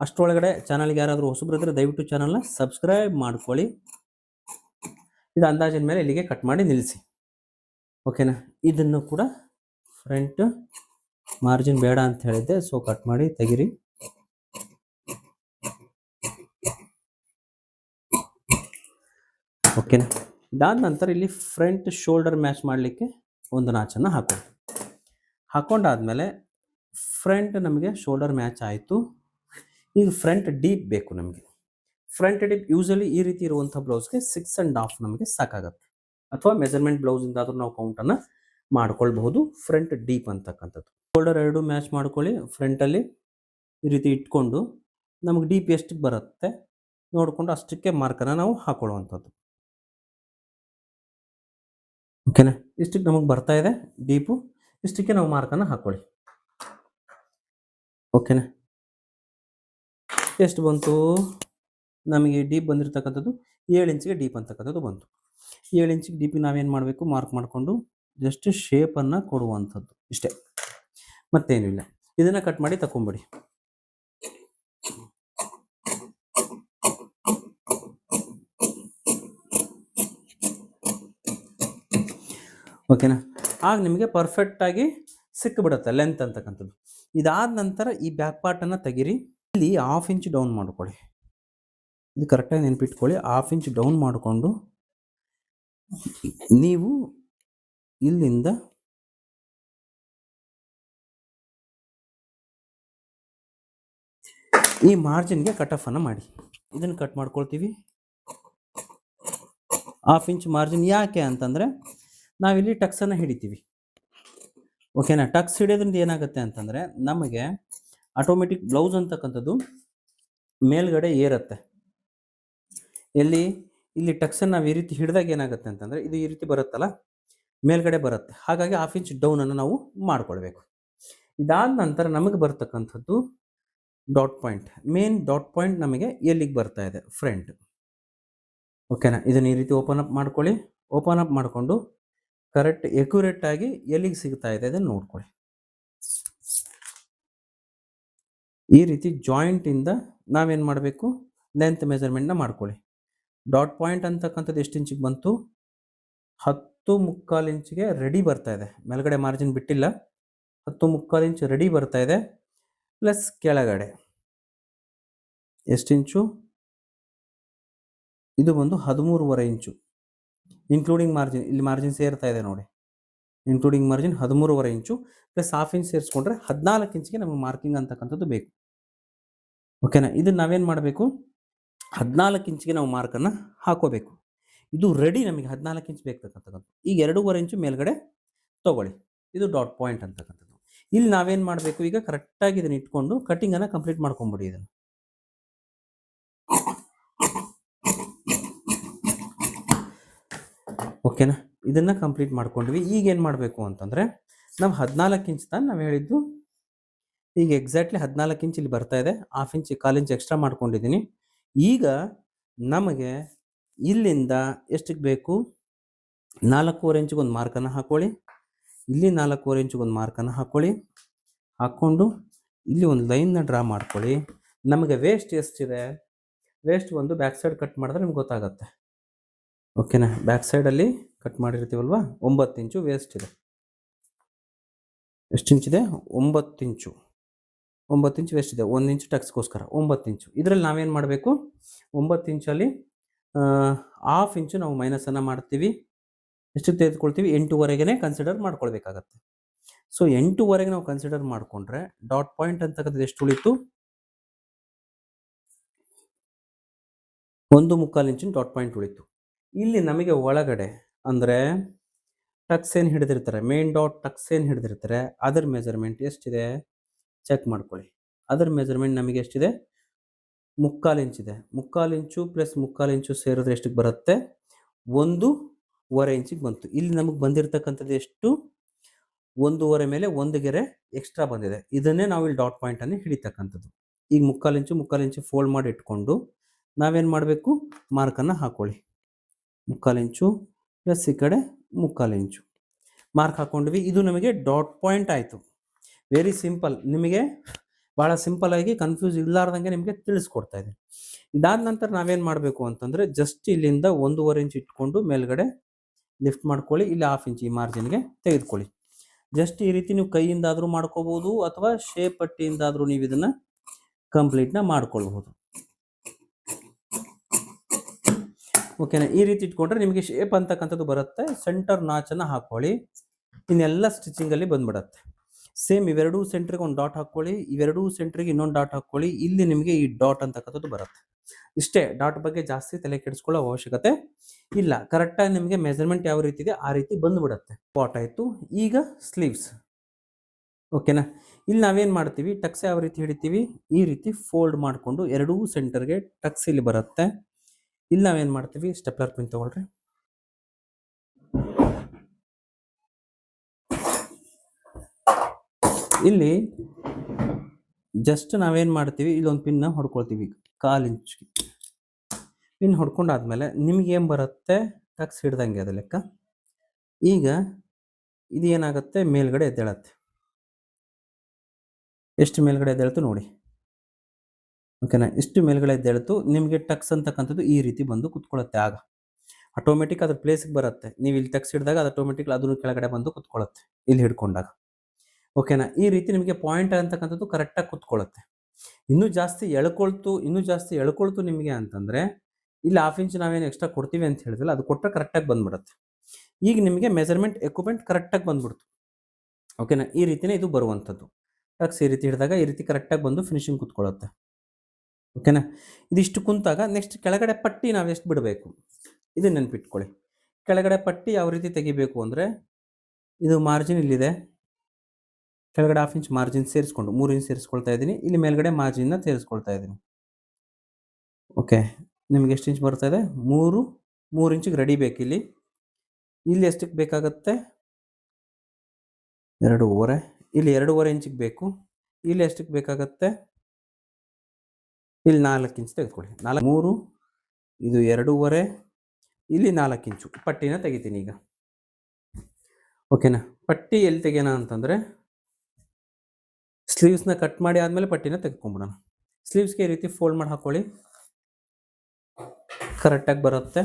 ಅಷ್ಟರೊಳಗಡೆ ಚಾನಲ್ಗೆ ಯಾರಾದರೂ ಹೊಸಬ್ರಿದ್ರೆ ದಯವಿಟ್ಟು ಚಾನಲ್ನ ಸಬ್ಸ್ಕ್ರೈಬ್ ಮಾಡ್ಕೊಳ್ಳಿ. ಇದು ಅಂದಾಜಿನ ಮೇಲೆ ಇಲ್ಲಿಗೆ ಕಟ್ ಮಾಡಿ ನಿಲ್ಲಿಸಿ. ಓಕೆನಾ ಇದನ್ನು ಕೂಡ ಫ್ರಂಟ್ ಮಾರ್ಜಿನ್ ಬೇಡ ಅಂತ ಹೇಳಿದ್ದೆ ಸೊ ಕಟ್ ಮಾಡಿ ತೆಗಿರಿ. ಓಕೆನಾ ಇದಾದ ನಂತರ ಇಲ್ಲಿ ಫ್ರಂಟ್ ಶೋಲ್ಡರ್ ಮ್ಯಾಚ್ ಮಾಡಲಿಕ್ಕೆ ಒಂದು ನಾಚನ್ನು ಹಾಕೊಳ್ಳಿ ಹಾಕೊಂಡಾದ್ಮೇಲೆ ಫ್ರಂಟ್ ನಮಗೆ ಶೋಲ್ಡರ್ ಮ್ಯಾಚ್ ಆಯಿತು. ಈಗ ಫ್ರಂಟ್ ಡೀಪ್ ಬೇಕು ನಮಗೆ. ಫ್ರಂಟ್ ಎಡಿಪ್ ಯೂಸಲಿ ಈ ರೀತಿ ಇರುವಂಥ ಬ್ಲೌಸ್ಗೆ ಸಿಕ್ಸ್ ಆ್ಯಂಡ್ ಹಾಫ್ ನಮಗೆ ಸಾಕಾಗುತ್ತೆ. ಅಥವಾ ಮೆಜರ್ಮೆಂಟ್ ಬ್ಲೌಸಿಂದಾದರೂ ನಾವು ಕೌಂಟನ್ನು ಮಾಡ್ಕೊಳ್ಬಹುದು, ಫ್ರಂಟ್ ಡೀಪ್ ಅಂತಕ್ಕಂಥದ್ದು. ಶೋಲ್ಡರ್ ಎರಡು ಮ್ಯಾಚ್ ಮಾಡ್ಕೊಳ್ಳಿ, ಫ್ರಂಟಲ್ಲಿ ಈ ರೀತಿ ಇಟ್ಕೊಂಡು ನಮಗೆ ಡೀಪ್ ಎಷ್ಟು ಬರುತ್ತೆ ನೋಡಿಕೊಂಡು ಅಷ್ಟಕ್ಕೆ ಮಾರ್ಕನ್ನು ನಾವು ಹಾಕೊಳ್ಳುವಂಥದ್ದು. ಓಕೆನಾ? ಇಷ್ಟಕ್ಕೆ ನಮಗೆ ಬರ್ತಾ ಇದೆ ಡೀಪು ಇಷ್ಟಕ್ಕೆ ನಾವು ಮಾರ್ಕನ್ನು ಹಾಕೊಳ್ಳಿ. ಓಕೆನಾ? ಎಷ್ಟು ಬಂತು? ನಮಗೆ ಡೀಪ್ ಬಂದಿರತಕ್ಕಂಥದ್ದು ಏಳು ಇಂಚಿಗೆ ಡೀಪ್ ಅಂತಕ್ಕಂಥದ್ದು ಬಂತು. ಏಳು ಇಂಚಿಗೆ ಡೀಪಿಗೆ ನಾವೇನು ಮಾಡಬೇಕು? ಮಾರ್ಕ್ ಮಾಡಿಕೊಂಡು ಜಸ್ಟ್ ಶೇಪನ್ನು ಕೊಡುವಂಥದ್ದು. ಇಷ್ಟೇ. ಮತ್ತೇನು ಇಲ್ಲ. ಇದನ್ನು ಕಟ್ ಮಾಡಿ ತಗೊಂಬಿಡಿ ಓಕೆನಾ ಆಗ ನಿಮಗೆ ಪರ್ಫೆಕ್ಟಾಗಿ ಸಿಕ್ಕಿಬಿಡುತ್ತೆ ಲೆಂತ್ ಅಂತಕ್ಕಂಥದ್ದು. ಇದಾದ ನಂತರ ಈ ಬ್ಯಾಕ್ ಪಾರ್ಟನ್ನು ತೆಗೀರಿ. ಇಲ್ಲಿ ಹಾಫ್ ಇಂಚ್ ಡೌನ್ ಮಾಡ್ಕೊಳ್ಳಿ. ಇದು ಕರೆಕ್ಟಾಗಿ ನೆನ್ಪಿಟ್ಕೊಳ್ಳಿ. ಹಾಫ್ ಇಂಚ್ ಡೌನ್ ಮಾಡಿಕೊಂಡು ನೀವು ಇಲ್ಲಿಂದ ಈ ಮಾರ್ಜಿನ್ಗೆ ಕಟ್ ಆಫ್ ಅನ್ನು ಮಾಡಿ. ಇದನ್ನು ಕಟ್ ಮಾಡ್ಕೊಳ್ತೀವಿ. ಹಾಫ್ ಇಂಚ್ ಮಾರ್ಜಿನ್ ಯಾಕೆ ಅಂತಂದರೆ ನಾವಿಲ್ಲಿ ಟಕ್ಸನ್ನು ಹಿಡಿತೀವಿ. ಓಕೆನಾ ಟಕ್ಸ್ ಹಿಡಿಯೋದ್ರಿಂದ ಏನಾಗುತ್ತೆ ಅಂತಂದರೆ ನಮಗೆ ಆಟೋಮೆಟಿಕ್ ಬ್ಲೌಸ್ ಅಂತಕ್ಕಂಥದ್ದು ಮೇಲ್ಗಡೆ ಏರುತ್ತೆ. ಎಲ್ಲಿ? ಇಲ್ಲಿ ಟಕ್ಸನ್ನು ನಾವು ಈ ರೀತಿ ಹಿಡಿದಾಗ ಏನಾಗುತ್ತೆ ಅಂತಂದರೆ ಇದು ಈ ರೀತಿ ಬರುತ್ತಲ್ಲ? ಮೇಲ್ಗಡೆ ಬರುತ್ತೆ. ಹಾಗಾಗಿ ಹಾಫ್ ಇಂಚ್ ಡೌನನ್ನು ನಾವು ಮಾಡ್ಕೊಳ್ಬೇಕು. ಇದಾದ ನಂತರ ನಮಗೆ ಬರ್ತಕ್ಕಂಥದ್ದು dot point main dot point ನಮಗೆ ಎಲ್ಲಿಗೆ ಬರ್ತಾ ಇದೆ? ಫ್ರಂಟ್ ಓಕೆನಾ ಇದನ್ನು ಈ ರೀತಿ ಓಪನ್ ಅಪ್ ಮಾಡ್ಕೊಳ್ಳಿ. ಓಪನ್ ಅಪ್ ಮಾಡಿಕೊಂಡು ಕರೆಕ್ಟ್ ಎಕ್ಯುರೇಟ್ ಆಗಿ ಎಲ್ಲಿಗೆ ಸಿಗ್ತಾ ಇದೆ ಅದನ್ನು ನೋಡ್ಕೊಳ್ಳಿ. ಈ ರೀತಿ ಜಾಯಿಂಟಿಂದ ನಾವೇನು ಮಾಡಬೇಕು? ಲೆಂತ್ ಮೆಜರ್ಮೆಂಟ್ನ ಮಾಡ್ಕೊಳ್ಳಿ. ಡಾಟ್ ಪಾಯಿಂಟ್ ಅಂತಕ್ಕಂಥದ್ದು ಎಷ್ಟು ಇಂಚಿಗೆ ಬಂತು? ಹತ್ತು ಮುಕ್ಕಾಲು ಇಂಚಿಗೆ ರೆಡಿ ಬರ್ತಾ ಇದೆ. ಮೇಲ್ಗಡೆ ಮಾರ್ಜಿನ್ ಬಿಟ್ಟಿಲ್ಲ. ಹತ್ತು ಮುಕ್ಕಾಲು ಇಂಚು ರೆಡಿ ಬರ್ತಾ ಇದೆ. ಪ್ಲಸ್ ಕೆಳಗಡೆ. ಎಷ್ಟು ಇಂಚು? ಇದು ಬಂದು ಹದಿಮೂರುವರೆ ಇಂಚು. ಇನ್ಕ್ಲೂಡಿಂಗ್ ಮಾರ್ಜಿನ್ ಇಲ್ಲಿ ಮಾರ್ಜಿನ್ ಸೇರ್ತಾ ಇದೆ ನೋಡಿ. ಇನ್ಕ್ಲೂಡಿಂಗ್ ಮಾರ್ಜಿನ್ ಹದಿಮೂರುವರೆ ಇಂಚು. ಪ್ಲಸ್ ಹಾಫ್ ಇಂಚ್ ಸೇರಿಸ್ಕೊಂಡ್ರೆ ಹದಿನಾಲ್ಕು ಇಂಚಿಗೆ ನಮಗೆ ಮಾರ್ಕಿಂಗ್ ಅಂತಕ್ಕಂಥದ್ದು ಬೇಕು. ಓಕೆನಾ ಇದನ್ನ ನಾವೇನು ಮಾಡಬೇಕು? ಹದಿನಾಲ್ಕು ಇಂಚಿಗೆ ನಾವು ಮಾರ್ಕನ್ನು ಹಾಕೋಬೇಕು. ಇದು ರೆಡಿ ನಮಗೆ ಹದಿನಾಲ್ಕು ಇಂಚ್ ಬೇಕಂತಕ್ಕಂಥದ್ದು ಈಗ ಎರಡೂವರೆ ಇಂಚು ಮೇಲ್ಗಡೆ ತೊಗೊಳ್ಳಿ. ಇದು ಡಾಟ್ ಪಾಯಿಂಟ್ ಅಂತಕ್ಕಂಥದ್ದು. ಇಲ್ಲಿ ನಾವೇನು ಮಾಡಬೇಕು ಈಗ? ಕರೆಕ್ಟಾಗಿ ಇದನ್ನು ಇಟ್ಕೊಂಡು ಕಟಿಂಗನ್ನು ಕಂಪ್ಲೀಟ್ ಮಾಡ್ಕೊಂಬಿಡಿ ಇದನ್ನು. ಓಕೆನಾ ಇದನ್ನು ಕಂಪ್ಲೀಟ್ ಮಾಡ್ಕೊಂಡ್ವಿ. ಈಗ ಏನು ಮಾಡಬೇಕು ಅಂತಂದರೆ ನಾವು ಹದಿನಾಲ್ಕು ಇಂಚ್ ತಾನು ನಾವು ಹೇಳಿದ್ದು. ಈಗ ಎಕ್ಸಾಕ್ಟ್ಲಿ ಹದಿನಾಲ್ಕು ಇಂಚ್ ಇಲ್ಲಿ ಬರ್ತಾ ಇದೆ. ಹಾಫ್ ಇಂಚ್ ಕಾಲು ಇಂಚ್ ಎಕ್ಸ್ಟ್ರಾ ಮಾಡ್ಕೊಂಡಿದ್ದೀನಿ ಈಗ ನಮಗೆ ಇಲ್ಲಿಂದ ಎಷ್ಟಕ್ಕೆ ಬೇಕು? ನಾಲ್ಕೂವರೆ ಇಂಚಿಗೆ ಒಂದು ಮಾರ್ಕನ್ನು ಹಾಕೊಳ್ಳಿ. ಇಲ್ಲಿ ನಾಲ್ಕೂವರೆ ಇಂಚಿಗೆ ಒಂದು ಮಾರ್ಕನ್ನು ಹಾಕ್ಕೊಳ್ಳಿ ಹಾಕ್ಕೊಂಡು ಇಲ್ಲಿ ಒಂದು ಲೈನ್ನ ಡ್ರಾ ಮಾಡ್ಕೊಳ್ಳಿ. ನಮಗೆ ವೇಸ್ಟ್ ಎಷ್ಟಿದೆ? ವೇಸ್ಟ್ ಒಂದು ಬ್ಯಾಕ್ ಸೈಡ್ ಕಟ್ ಮಾಡಿದ್ರೆ ನಿಮ್ಗೆ ಗೊತ್ತಾಗತ್ತೆ. ಓಕೆನಾ ಬ್ಯಾಕ್ ಸೈಡಲ್ಲಿ ಕಟ್ ಮಾಡಿರ್ತೀವಲ್ವ? ಒಂಬತ್ತು ಇಂಚು ವೇಸ್ಟ್ ಇದೆ. ಎಷ್ಟು ಇಂಚಿದೆ? ಒಂಬತ್ತು ಇಂಚು. ಒಂಬತ್ತು ಇಂಚು ಎಷ್ಟಿದೆ ಒಂದು ಇಂಚು ಟಕ್ಸ್ಗೋಸ್ಕರ ಒಂಬತ್ತು ಇಂಚು. ಇದರಲ್ಲಿ ನಾವೇನು ಮಾಡಬೇಕು? ಒಂಬತ್ತು ಇಂಚಲ್ಲಿ ಹಾಫ್ ಇಂಚು ನಾವು ಮೈನಸನ್ನು ಮಾಡ್ತೀವಿ. ಎಷ್ಟು ತೆಗೆದುಕೊಳ್ತೀವಿ? ಎಂಟುವರೆಗೆ ಕನ್ಸಿಡರ್ ಮಾಡ್ಕೊಳ್ಬೇಕಾಗತ್ತೆ. ಸೊ ಎಂಟುವರೆಗೆ ನಾವು ಕನ್ಸಿಡರ್ ಮಾಡಿಕೊಂಡ್ರೆ ಡಾಟ್ ಪಾಯಿಂಟ್ ಅಂತಕ್ಕಂಥದ್ದು ಎಷ್ಟು ಉಳಿತು? ಒಂದು ಮುಕ್ಕಾಲು ಇಂಚಿನ ಡಾಟ್ ಪಾಯಿಂಟ್ ಉಳಿತು. ಇಲ್ಲಿ ನಮಗೆ ಒಳಗಡೆ ಅಂದರೆ ಟಕ್ಸ್ ಏನು ಹಿಡಿದಿರ್ತಾರೆ? ಮೇನ್ ಡಾಟ್ ಟಕ್ಸ್ ಏನು ಹಿಡಿದಿರ್ತಾರೆ? ಅದರ ಮೆಜರ್ಮೆಂಟ್ ಎಷ್ಟಿದೆ? ಚೆಕ್ ಮಾಡ್ಕೊಳ್ಳಿ. ಅದರ ಮೆಜರ್ಮೆಂಟ್ ನಮಗೆ ಎಷ್ಟಿದೆ? ಮುಕ್ಕಾಲು ಇಂಚಿದೆ ಮುಕ್ಕಾಲು ಇಂಚು ಪ್ಲಸ್ ಮುಕ್ಕಾಲು ಇಂಚು ಸೇರಿದ್ರೆ ಎಷ್ಟಕ್ಕೆ ಬರುತ್ತೆ? ಒಂದೂವರೆ ಇಂಚಿಗೆ ಬಂತು. ಇಲ್ಲಿ ನಮಗೆ ಬಂದಿರತಕ್ಕಂಥದ್ದು ಎಷ್ಟು? ಒಂದೂವರೆ ಮೇಲೆ ಒಂದು ಗೆರೆ ಎಕ್ಸ್ಟ್ರಾ ಬಂದಿದೆ. ಇದನ್ನೇ ನಾವು ಇಲ್ಲಿ ಡಾಟ್ ಪಾಯಿಂಟನ್ನು ಹಿಡಿತಕ್ಕಂಥದ್ದು. ಈಗ ಮುಕ್ಕಾಲು ಇಂಚು ಮುಕ್ಕಾಲು ಇಂಚು ಫೋಲ್ಡ್ ಮಾಡಿ ಇಟ್ಕೊಂಡು ನಾವೇನು ಮಾಡಬೇಕು? ಮಾರ್ಕನ್ನು ಹಾಕೊಳ್ಳಿ. ಮುಕ್ಕಾಲು ಇಂಚು ಪ್ಲಸ್ ಈ ಕಡೆ ಮುಕ್ಕಾಲು ಇಂಚು ಮಾರ್ಕ್ ಹಾಕೊಂಡ್ವಿ. ಇದು ನಮಗೆ ಡಾಟ್ ಪಾಯಿಂಟ್ ಆಯಿತು. ವೆರಿ ಸಿಂಪಲ್ ನಿಮಗೆ ಭಾಳ ಸಿಂಪಲ್ ಆಗಿ ಕನ್ಫ್ಯೂಸ್ ಇಲ್ಲಾರ್ದಂಗೆ ನಿಮಗೆ ತಿಳಿಸ್ಕೊಡ್ತಾ ಇದೆ ಇದಾದ ನಂತರ ನಾವೇನು ಮಾಡಬೇಕು ಅಂತಂದರೆ ಜಸ್ಟ್ ಇಲ್ಲಿಂದ ಒಂದೂವರೆ ಇಂಚ್ ಇಟ್ಕೊಂಡು ಮೇಲ್ಗಡೆ ಲಿಫ್ಟ್ ಮಾಡ್ಕೊಳ್ಳಿ, ಇಲ್ಲಿ ಹಾಫ್ ಇಂಚ್ ಈ ಮಾರ್ಜಿನ್ಗೆ ತೆಗೆದುಕೊಳ್ಳಿ. ಜಸ್ಟ್ ಈ ರೀತಿ ನೀವು ಕೈಯಿಂದಾದರೂ ಮಾಡ್ಕೋಬಹುದು ಅಥವಾ ಶೇಪ್ ಪಟ್ಟಿಯಿಂದಾದರೂ ನೀವು ಇದನ್ನು ಕಂಪ್ಲೀಟ್ನ ಮಾಡ್ಕೊಳ್ಬಹುದು. ಓಕೆನಾ ಈ ರೀತಿ ಇಟ್ಕೊಂಡ್ರೆ ನಿಮಗೆ ಶೇಪ್ ಅಂತಕ್ಕಂಥದ್ದು ಬರುತ್ತೆ. ಸೆಂಟರ್ ನಾಚನ್ನು ಹಾಕೊಳ್ಳಿ. ಇನ್ನೆಲ್ಲ ಸ್ಟಿಚಿಂಗಲ್ಲಿ ಬಂದ್ಬಿಡತ್ತೆ. ಸೇಮ್ ಇವೆರಡೂ ಸೆಂಟ್ರಿಗೆ ಒಂದು ಡಾಟ್ ಹಾಕ್ಕೊಳ್ಳಿ, ಇವೆರಡೂ ಸೆಂಟ್ರಿಗೆ ಇನ್ನೊಂದು ಡಾಟ್ ಹಾಕ್ಕೊಳ್ಳಿ, ಇಲ್ಲಿ ನಿಮಗೆ ಈ ಡಾಟ್ ಅಂತಕ್ಕಂಥದ್ದು ಬರುತ್ತೆ. ಇಷ್ಟೇ ಡಾಟ್ ಬಗ್ಗೆ ಜಾಸ್ತಿ ತಲೆ ಕೆಡಿಸ್ಕೊಳ್ಳೋ ಅವಶ್ಯಕತೆ ಇಲ್ಲ. ಕರೆಕ್ಟಾಗಿ ನಿಮಗೆ ಮೆಜರ್ಮೆಂಟ್ ಯಾವ ರೀತಿ ಇದೆ ಆ ರೀತಿ ಬಂದುಬಿಡುತ್ತೆ. ಪಾಟ್ ಆಯಿತು. ಈಗ ಸ್ಲೀವ್ಸ್ ಓಕೆನಾ ಇಲ್ಲಿ ನಾವೇನು ಮಾಡ್ತೀವಿ? ಟಕ್ಸ್ ಯಾವ ರೀತಿ ಹಿಡಿತೀವಿ? ಈ ರೀತಿ ಫೋಲ್ಡ್ ಮಾಡಿಕೊಂಡು ಎರಡೂ ಸೆಂಟರ್ಗೆ ಟಕ್ಸ್ ಇಲ್ಲಿ ಬರುತ್ತೆ. ಇಲ್ಲಿ ನಾವೇನು ಮಾಡ್ತೀವಿ? ಸ್ಟೆಪ್ಲರ್ ಪಿನ್ ತಗೊಳ್ರಿ. ಇಲ್ಲಿ ಜಸ್ಟ್ ನಾವೇನು ಮಾಡ್ತೀವಿ, ಇಲ್ಲೊಂದು ಪಿನ್ನ ಹೊಡ್ಕೊಳ್ತೀವಿ ಕಾಲು ಇಂಚ್ ಪಿನ್ ಹೊಡ್ಕೊಂಡಾದ್ಮೇಲೆ ನಿಮ್ಗೆ ಏನು ಬರುತ್ತೆ? ಟಕ್ಸ್ ಹಿಡ್ದಂಗೆ ಅದು ಲೆಕ್ಕ. ಈಗ ಇದು ಏನಾಗುತ್ತೆ? ಮೇಲ್ಗಡೆ ಎದ್ದೇಳತ್ತೆ. ಎಷ್ಟು ಮೇಲ್ಗಡೆ ಎದ್ದೇಳ್ತು ನೋಡಿ. ಓಕೆನಾ ಇಷ್ಟು ಮೇಲ್ಗಡೆ ಎದ್ದೇಳ್ತು, ನಿಮಗೆ ಟಕ್ಸ್ ಅಂತಕ್ಕಂಥದ್ದು ಈ ರೀತಿ ಬಂದು ಕುತ್ಕೊಳ್ಳುತ್ತೆ ಆಗ. ಆಟೋಮೆಟಿಕ್ ಅದ್ರ ಪ್ಲೇಸ್ಗೆ ಬರುತ್ತೆ. ನೀವು ಇಲ್ಲಿ ಟಕ್ಸ್ ಹಿಡಿದಾಗ ಅದು ಆಟೋಮೆಟಿಕ್ ಅದನ್ನು ಕೆಳಗಡೆ ಬಂದು ಕುತ್ಕೊಳ್ಳುತ್ತೆ ಇಲ್ಲಿ ಹಿಡ್ಕೊಂಡಾಗ. ಓಕೆನಾ? ಈ ರೀತಿ ನಿಮಗೆ ಪಾಯಿಂಟ್ ಅಂತಕ್ಕಂಥದ್ದು ಕರೆಕ್ಟಾಗಿ ಕುತ್ಕೊಳ್ಳುತ್ತೆ. ಇನ್ನೂ ಜಾಸ್ತಿ ಎಳ್ಕೊಳ್ತು, ಇನ್ನೂ ಜಾಸ್ತಿ ಎಳ್ಕೊಳ್ತು ನಿಮಗೆ ಅಂತಂದರೆ, ಇಲ್ಲಿ ಹಾಫ್ ಇಂಚ್ ನಾವೇನು ಎಕ್ಸ್ಟ್ರಾ ಕೊಡ್ತೀವಿ ಅಂತ ಹೇಳಿದ್ರಲ್ಲ ಅದು ಕೊಟ್ಟರೆ ಕರೆಕ್ಟಾಗಿ ಬಂದ್ಬಿಡುತ್ತೆ. ಈಗ ನಿಮಗೆ ಮೆಜರ್ಮೆಂಟ್ ಎಕ್ವಿಪ್ಮೆಂಟ್ ಕರೆಕ್ಟಾಗಿ ಬಂದ್ಬಿಡ್ತು. ಓಕೆನಾ? ಈ ರೀತಿನೇ ಇದು ಬರುವಂಥದ್ದು. ಟಕ್ಸ್ ಈ ರೀತಿ ಹಿಡಿದಾಗ ಈ ರೀತಿ ಕರೆಕ್ಟಾಗಿ ಬಂದು ಫಿನಿಶಿಂಗ್ ಕುತ್ಕೊಳ್ಳುತ್ತೆ? ಓಕೆನಾ? ಇದಿಷ್ಟು ಕುಂತಾಗ ನೆಕ್ಸ್ಟ್ ಕೆಳಗಡೆ ಪಟ್ಟಿ ನಾವು ಎಷ್ಟು ಬಿಡಬೇಕು? ಇದು ನೆನ್ಪಿಟ್ಕೊಳ್ಳಿ. ಕೆಳಗಡೆ ಪಟ್ಟಿ ಯಾವ ರೀತಿ ತೆಗಿಬೇಕು ಅಂದರೆ, ಇದು ಮಾರ್ಜಿನ್ ಇಲ್ಲಿದೆ. ಕೆಳಗಡೆ ಹಾಫ್ ಇಂಚ್ ಮಾರ್ಜಿನ್ ಸೇರಿಸ್ಕೊಂಡು, ಮೂರು ಇಂಚ್ ಸೇರಿಸ್ಕೊಳ್ತಾ ಇದ್ದೀನಿ. ಇಲ್ಲಿ ಮೇಲ್ಗಡೆ ಮಾರ್ಜಿನ್ನ ಸೇರಿಸ್ಕೊಳ್ತಾ ಇದ್ದೀನಿ. ಓಕೆ ನಿಮ್ಗೆ ಎಷ್ಟು ಇಂಚ್ ಬರ್ತಾ ಇದೆ? ಮೂರು ಮೂರು ಇಂಚಿಗೆ ರೆಡಿ ಬೇಕು ಇಲ್ಲಿ. ಇಲ್ಲಿ ಎಷ್ಟಕ್ಕೆ ಬೇಕಾಗತ್ತೆ? ಎರಡೂವರೆ. ಇಲ್ಲಿ ಎರಡೂವರೆ ಇಂಚಿಗೆ ಬೇಕು. ಇಲ್ಲಿ ಎಷ್ಟಕ್ಕೆ ಬೇಕಾಗತ್ತೆ? ಇಲ್ಲಿ ನಾಲ್ಕು ಇಂಚ್ ತೆಗೆದುಕೊಳ್ಳಿ. ನಾಲ್ಕು, ಮೂರು, ಇದು ಎರಡೂವರೆ. ಇಲ್ಲಿ ನಾಲ್ಕು ಇಂಚು ಪಟ್ಟಿನ ತೆಗಿತೀನಿ ಈಗ. ಓಕೆನಾ ಪಟ್ಟಿ ಎಲ್ಲಿ ತೆಗೆಯೋಣ ಅಂತಂದರೆ ಸ್ಲೀವ್ಸ್ನ ಕಟ್ ಮಾಡಿ ಆದಮೇಲೆ ಪಟ್ಟಿನ ತೆಗೆದುಕೊಂಡ್ಬಿಡೋಣ ಸ್ಲೀವ್ಸ್ಗೆ ಈ ರೀತಿ ಫೋಲ್ಡ್ ಮಾಡಿ ಹಾಕೊಳ್ಳಿ. ಕರೆಕ್ಟಾಗಿ ಬರುತ್ತೆ.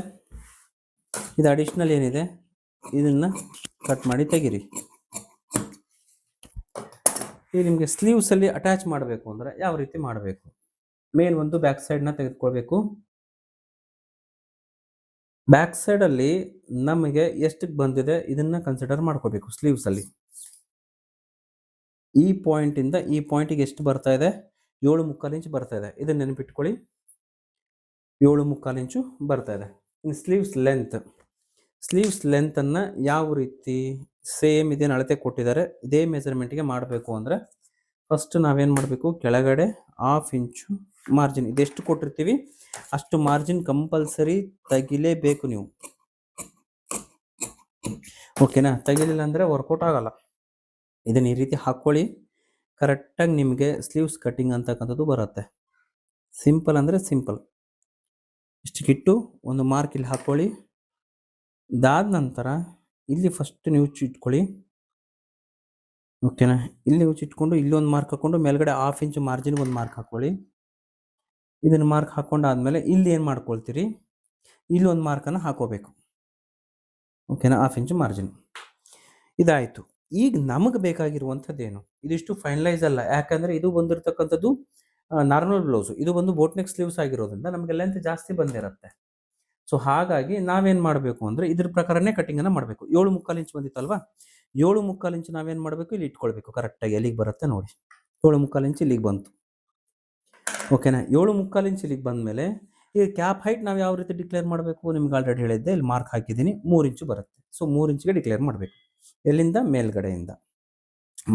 ಇದು ಅಡಿಷ್ನಲ್ ಏನಿದೆ? ಇದನ್ನು ಕಟ್ ಮಾಡಿ ತೆಗೀರಿ. ಈ ನಿಮಗೆ ಸ್ಲೀವ್ಸಲ್ಲಿ ಅಟ್ಯಾಚ್ ಮಾಡಬೇಕು ಅಂದರೆ ಯಾವ ರೀತಿ ಮಾಡಬೇಕು? ಮೇನ್ ಒಂದು ಬ್ಯಾಕ್ ಸೈಡ್ನ ತೆಗೆದುಕೊಳ್ಬೇಕು. ಬ್ಯಾಕ್ ಸೈಡಲ್ಲಿ ನಮಗೆ ಎಷ್ಟಕ್ಕೆ ಬಂದಿದೆ? ಇದನ್ನು ಕನ್ಸಿಡರ್ ಮಾಡ್ಕೋಬೇಕು ಸ್ಲೀವ್ಸಲ್ಲಿ ಈ ಪಾಯಿಂಟಿಂದ ಈ ಪಾಯಿಂಟಿಗೆ ಎಷ್ಟು ಬರ್ತಾ ಇದೆ? ಏಳು ಮುಕ್ಕಾಲು ಇಂಚು ಬರ್ತಾ ಇದೆ. ಇದನ್ನು ನೆನಪಿಟ್ಕೊಳ್ಳಿ. ಏಳು ಮುಕ್ಕಾಲು ಇಂಚು ಬರ್ತಾ ಇದೆ. ಇನ್ನು ಸ್ಲೀವ್ಸ್ ಲೆಂತ್ ಸ್ಲೀವ್ಸ್ ಲೆಂತನ್ನು ಯಾವ ರೀತಿ ಸೇಮ್ ಇದೇನು ಅಳತೆ ಕೊಟ್ಟಿದ್ದಾರೆ, ಇದೇ ಮೆಜರ್ಮೆಂಟ್ಗೆ ಮಾಡಬೇಕು ಅಂದರೆ ಫಸ್ಟ್ ನಾವೇನು ಮಾಡಬೇಕು? ಕೆಳಗಡೆ ಹಾಫ್ ಇಂಚು ಮಾರ್ಜಿನ್ ಇದೆಷ್ಟು ಕೊಟ್ಟಿರ್ತೀವಿ? ಅಷ್ಟು ಮಾರ್ಜಿನ್ ಕಂಪಲ್ಸರಿ ತೆಗಿಲೇಬೇಕು ನೀವು. ಓಕೆನಾ ತೆಗಿಲಿಲ್ಲ ಅಂದರೆ ವರ್ಕೌಟ್ ಆಗಲ್ಲ. ಇದನ್ನು ಈ ರೀತಿ ಹಾಕ್ಕೊಳ್ಳಿ. ಕರೆಕ್ಟಾಗಿ ನಿಮಗೆ ಸ್ಲೀವ್ಸ್ ಕಟ್ಟಿಂಗ್ ಅಂತಕ್ಕಂಥದ್ದು ಬರುತ್ತೆ. ಸಿಂಪಲ್ ಅಂದರೆ ಸಿಂಪಲ್. ಇಷ್ಟಕ್ಕಿಟ್ಟು ಒಂದು ಮಾರ್ಕ್ ಇಲ್ಲಿ ಹಾಕ್ಕೊಳ್ಳಿ. ಇದಾದ ನಂತರ ಇಲ್ಲಿ ಫಸ್ಟ್ ನೀವು ಇಟ್ಕೊಳ್ಳಿ. ಓಕೆನಾ ಇಲ್ಲಿ ಇಟ್ಕೊಂಡು ಇಲ್ಲಿ ಒಂದು ಮಾರ್ಕ್ ಹಾಕ್ಕೊಂಡು ಮೇಲ್ಗಡೆ ಹಾಫ್ ಇಂಚ್ ಮಾರ್ಜಿನ್ ಒಂದು ಮಾರ್ಕ್ ಹಾಕ್ಕೊಳ್ಳಿ. ಇದನ್ನು ಮಾರ್ಕ್ ಹಾಕ್ಕೊಂಡಾದ್ಮೇಲೆ ಇಲ್ಲಿ ಏನು ಮಾಡ್ಕೊಳ್ತೀರಿ? ಇಲ್ಲಿ ಒಂದು ಮಾರ್ಕನ್ನು ಹಾಕೋಬೇಕು. ಓಕೆನಾ ಹಾಫ್ ಇಂಚ್ ಮಾರ್ಜಿನ್ ಇದಾಯಿತು. ಈಗ ನಮಗೆ ಬೇಕಾಗಿರುವಂಥದ್ದೇನು? ಇದಿಷ್ಟು ಫೈನಲೈಸ್ ಅಲ್ಲ. ಯಾಕಂದರೆ ಇದು ಬಂದಿರತಕ್ಕಂಥದ್ದು ನಾರ್ಮಲ್ ಬ್ಲೌಸು ಇದು ಬಂದು ಬೋಟ್ನೆಕ್ ಸ್ಲೀವ್ಸ್ ಆಗಿರೋದ್ರಿಂದ ನಮಗೆ ಲೆಂತ್ ಜಾಸ್ತಿ ಬಂದಿರುತ್ತೆ. ಸೊ ಹಾಗಾಗಿ ನಾವೇನು ಮಾಡಬೇಕು ಅಂದರೆ ಇದ್ರ ಪ್ರಕಾರನೇ ಕಟಿಂಗನ್ನು ಮಾಡಬೇಕು. ಏಳು ಮುಕ್ಕಾಲು ಇಂಚ್ ಬಂದಿತ್ತಲ್ವಾ? ಏಳು ಮುಕ್ಕಾಲು ಇಂಚ್ ನಾವೇನು ಮಾಡಬೇಕು? ಇಲ್ಲಿ ಇಟ್ಕೊಳ್ಬೇಕು. ಕರೆಕ್ಟಾಗಿ ಎಲ್ಲಿಗೆ ಬರುತ್ತೆ ನೋಡಿ. ಏಳು ಮುಕ್ಕಾಲು ಇಂಚ್ ಇಲ್ಲಿಗೆ ಬಂತು. ಓಕೆನಾ ಏಳು ಮುಕ್ಕಾಲು ಇಂಚ್ ಇಲ್ಲಿಗೆ ಬಂದಮೇಲೆ, ಈ ಕ್ಯಾಪ್ ಹೈಟ್ ನಾವು ಯಾವ ರೀತಿ ಡಿಕ್ಲೇರ್ ಮಾಡಬೇಕು? ನಿಮ್ಗೆ ಆಲ್ರೆಡಿ ಹೇಳಿದ್ದೆ. ಇಲ್ಲಿ ಮಾರ್ಕ್ ಹಾಕಿದ್ದೀನಿ. ಮೂರು ಇಂಚು ಬರುತ್ತೆ. ಸೊ ಮೂರು ಇಂಚಿಗೆ ಡಿಕ್ಲೇರ್ ಮಾಡಬೇಕು. ಎಲ್ಲಿಂದ? ಮೇಲ್ಗಡೆಯಿಂದ.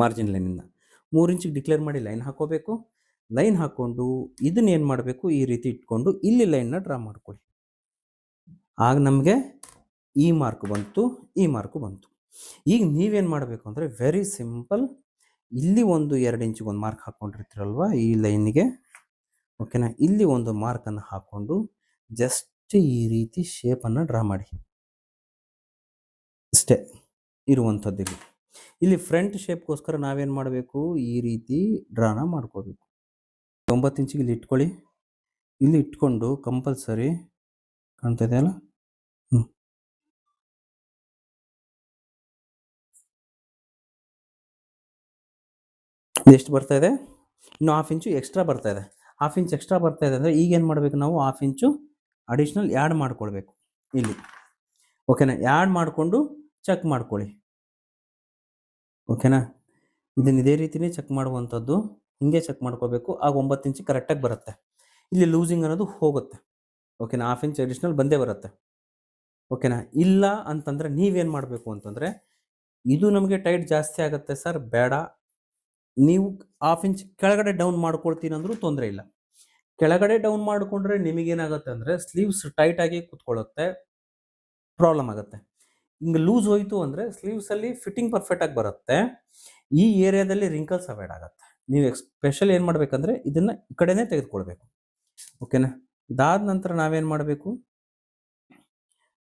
ಮಾರ್ಜಿನ್ ಲೈನಿಂದ ಮೂರು ಇಂಚಿಗೆ ಡಿಕ್ಲೇರ್ ಮಾಡಿ ಲೈನ್ ಹಾಕೋಬೇಕು. ಲೈನ್ ಹಾಕ್ಕೊಂಡು ಇದನ್ನ ಏನು ಮಾಡಬೇಕು? ಈ ರೀತಿ ಇಟ್ಕೊಂಡು ಇಲ್ಲಿ ಲೈನ್ನ ಡ್ರಾ ಮಾಡ್ಕೊಳ್ಳಿ. ಆಗ ನಮಗೆ ಈ ಮಾರ್ಕ್ ಬಂತು, ಈ ಮಾರ್ಕು ಬಂತು. ಈಗ ನೀವೇನು ಮಾಡಬೇಕು ಅಂದರೆ ವೆರಿ ಸಿಂಪಲ್ ಇಲ್ಲಿ ಒಂದು ಎರಡು ಇಂಚಿಗೆ ಒಂದು ಮಾರ್ಕ್ ಹಾಕ್ಕೊಂಡಿರ್ತೀರಲ್ವ ಈ ಲೈನಿಗೆ ಓಕೆನಾ ಇಲ್ಲಿ ಒಂದು ಮಾರ್ಕನ್ನು ಹಾಕ್ಕೊಂಡು ಜಸ್ಟ್ ಈ ರೀತಿ ಶೇಪನ್ನು ಡ್ರಾ ಮಾಡಿ. ಇಷ್ಟೇ ಇರುವಂಥದ್ದು ಇಲ್ಲಿ ಇಲ್ಲಿ ಫ್ರಂಟ್ ಶೇಪ್ಗೋಸ್ಕರ ನಾವೇನು ಮಾಡಬೇಕು? ಈ ರೀತಿ ಡ್ರಾನ ಮಾಡ್ಕೋಬೇಕು. ಒಂಬತ್ತು ಇಂಚಿಗೆ ಇಲ್ಲಿ ಇಟ್ಕೊಳ್ಳಿ. ಇಲ್ಲಿ ಇಟ್ಕೊಂಡು ಕಂಪಲ್ಸರಿ ಕಾಣ್ತಾ ಇದೆಯಲ್ಲ? ಹ್ಞೂ ಎಷ್ಟು ಬರ್ತಾ ಇದೆ. ಇನ್ನು ಹಾಫ್ ಇಂಚು ಎಕ್ಸ್ಟ್ರಾ ಬರ್ತಾ ಇದೆ. ಹಾಫ್ ಇಂಚ್ ಎಕ್ಸ್ಟ್ರಾ ಬರ್ತಾ ಇದೆ ಅಂದರೆ ಈಗೇನು ಮಾಡಬೇಕು ನಾವು? ಹಾಫ್ ಇಂಚು ಅಡಿಷ್ನಲ್ ಆ್ಯಡ್ ಮಾಡ್ಕೊಳ್ಬೇಕು. ಇಲ್ಲಿ. ಓಕೆನಾ ಆ್ಯಡ್ ಮಾಡಿಕೊಂಡು ಚೆಕ್ ಮಾಡ್ಕೊಳ್ಳಿ. ಓಕೆನಾ? ಇದನ್ನು ಇದೇ ರೀತಿನೇ ಚೆಕ್ ಮಾಡುವಂಥದ್ದು. ಹಿಂಗೆ ಚೆಕ್ ಮಾಡ್ಕೋಬೇಕು. ಆಗ ಒಂಬತ್ತು ಇಂಚು ಕರೆಕ್ಟಾಗಿ ಬರುತ್ತೆ. ಇಲ್ಲಿ ಲೂಸಿಂಗ್ ಅನ್ನೋದು ಹೋಗುತ್ತೆ. ಓಕೆನಾ? ಹಾಫ್ ಇಂಚ್ ಅಡಿಷ್ನಲ್ ಬಂದೇ ಬರುತ್ತೆ. ಓಕೆನಾ? ಇಲ್ಲ ಅಂತಂದರೆ ನೀವೇನು ಮಾಡಬೇಕು ಅಂತಂದರೆ, ಇದು ನಮಗೆ ಟೈಟ್ ಜಾಸ್ತಿ ಆಗುತ್ತೆ ಸರ್ ಬೇಡ. ನೀವು ಹಾಫ್ ಇಂಚ್ ಕೆಳಗಡೆ ಡೌನ್ ಮಾಡ್ಕೊಳ್ತೀನಿ ಅಂದರೂ ತೊಂದರೆ ಇಲ್ಲ. ಕೆಳಗಡೆ ಡೌನ್ ಮಾಡಿಕೊಂಡ್ರೆ ನಿಮಗೇನಾಗುತ್ತೆ ಅಂದರೆ ಸ್ಲೀವ್ಸ್ ಟೈಟಾಗಿ ಕುತ್ಕೊಳ್ಳುತ್ತೆ. ಪ್ರಾಬ್ಲಮ್ ಆಗುತ್ತೆ. ಹಿಂಗೆ ಲೂಸ್ ಹೋಯಿತು ಅಂದರೆ ಸ್ಲೀವ್ಸಲ್ಲಿ ಫಿಟ್ಟಿಂಗ್ ಪರ್ಫೆಕ್ಟಾಗಿ ಬರುತ್ತೆ. ಈ ಏರಿಯಾದಲ್ಲಿ ರಿಂಕಲ್ಸ್ ಅವಾಯ್ಡ್ ಆಗುತ್ತೆ. ನೀವು ಸ್ಪೆಷಲ್ ಏನು ಮಾಡಬೇಕಂದ್ರೆ ಇದನ್ನು ಈ ಕಡೆನೇ ತೆಗೆದುಕೊಳ್ಬೇಕು. ಓಕೆನಾ ಇದಾದ ನಂತರ ನಾವೇನು ಮಾಡಬೇಕು?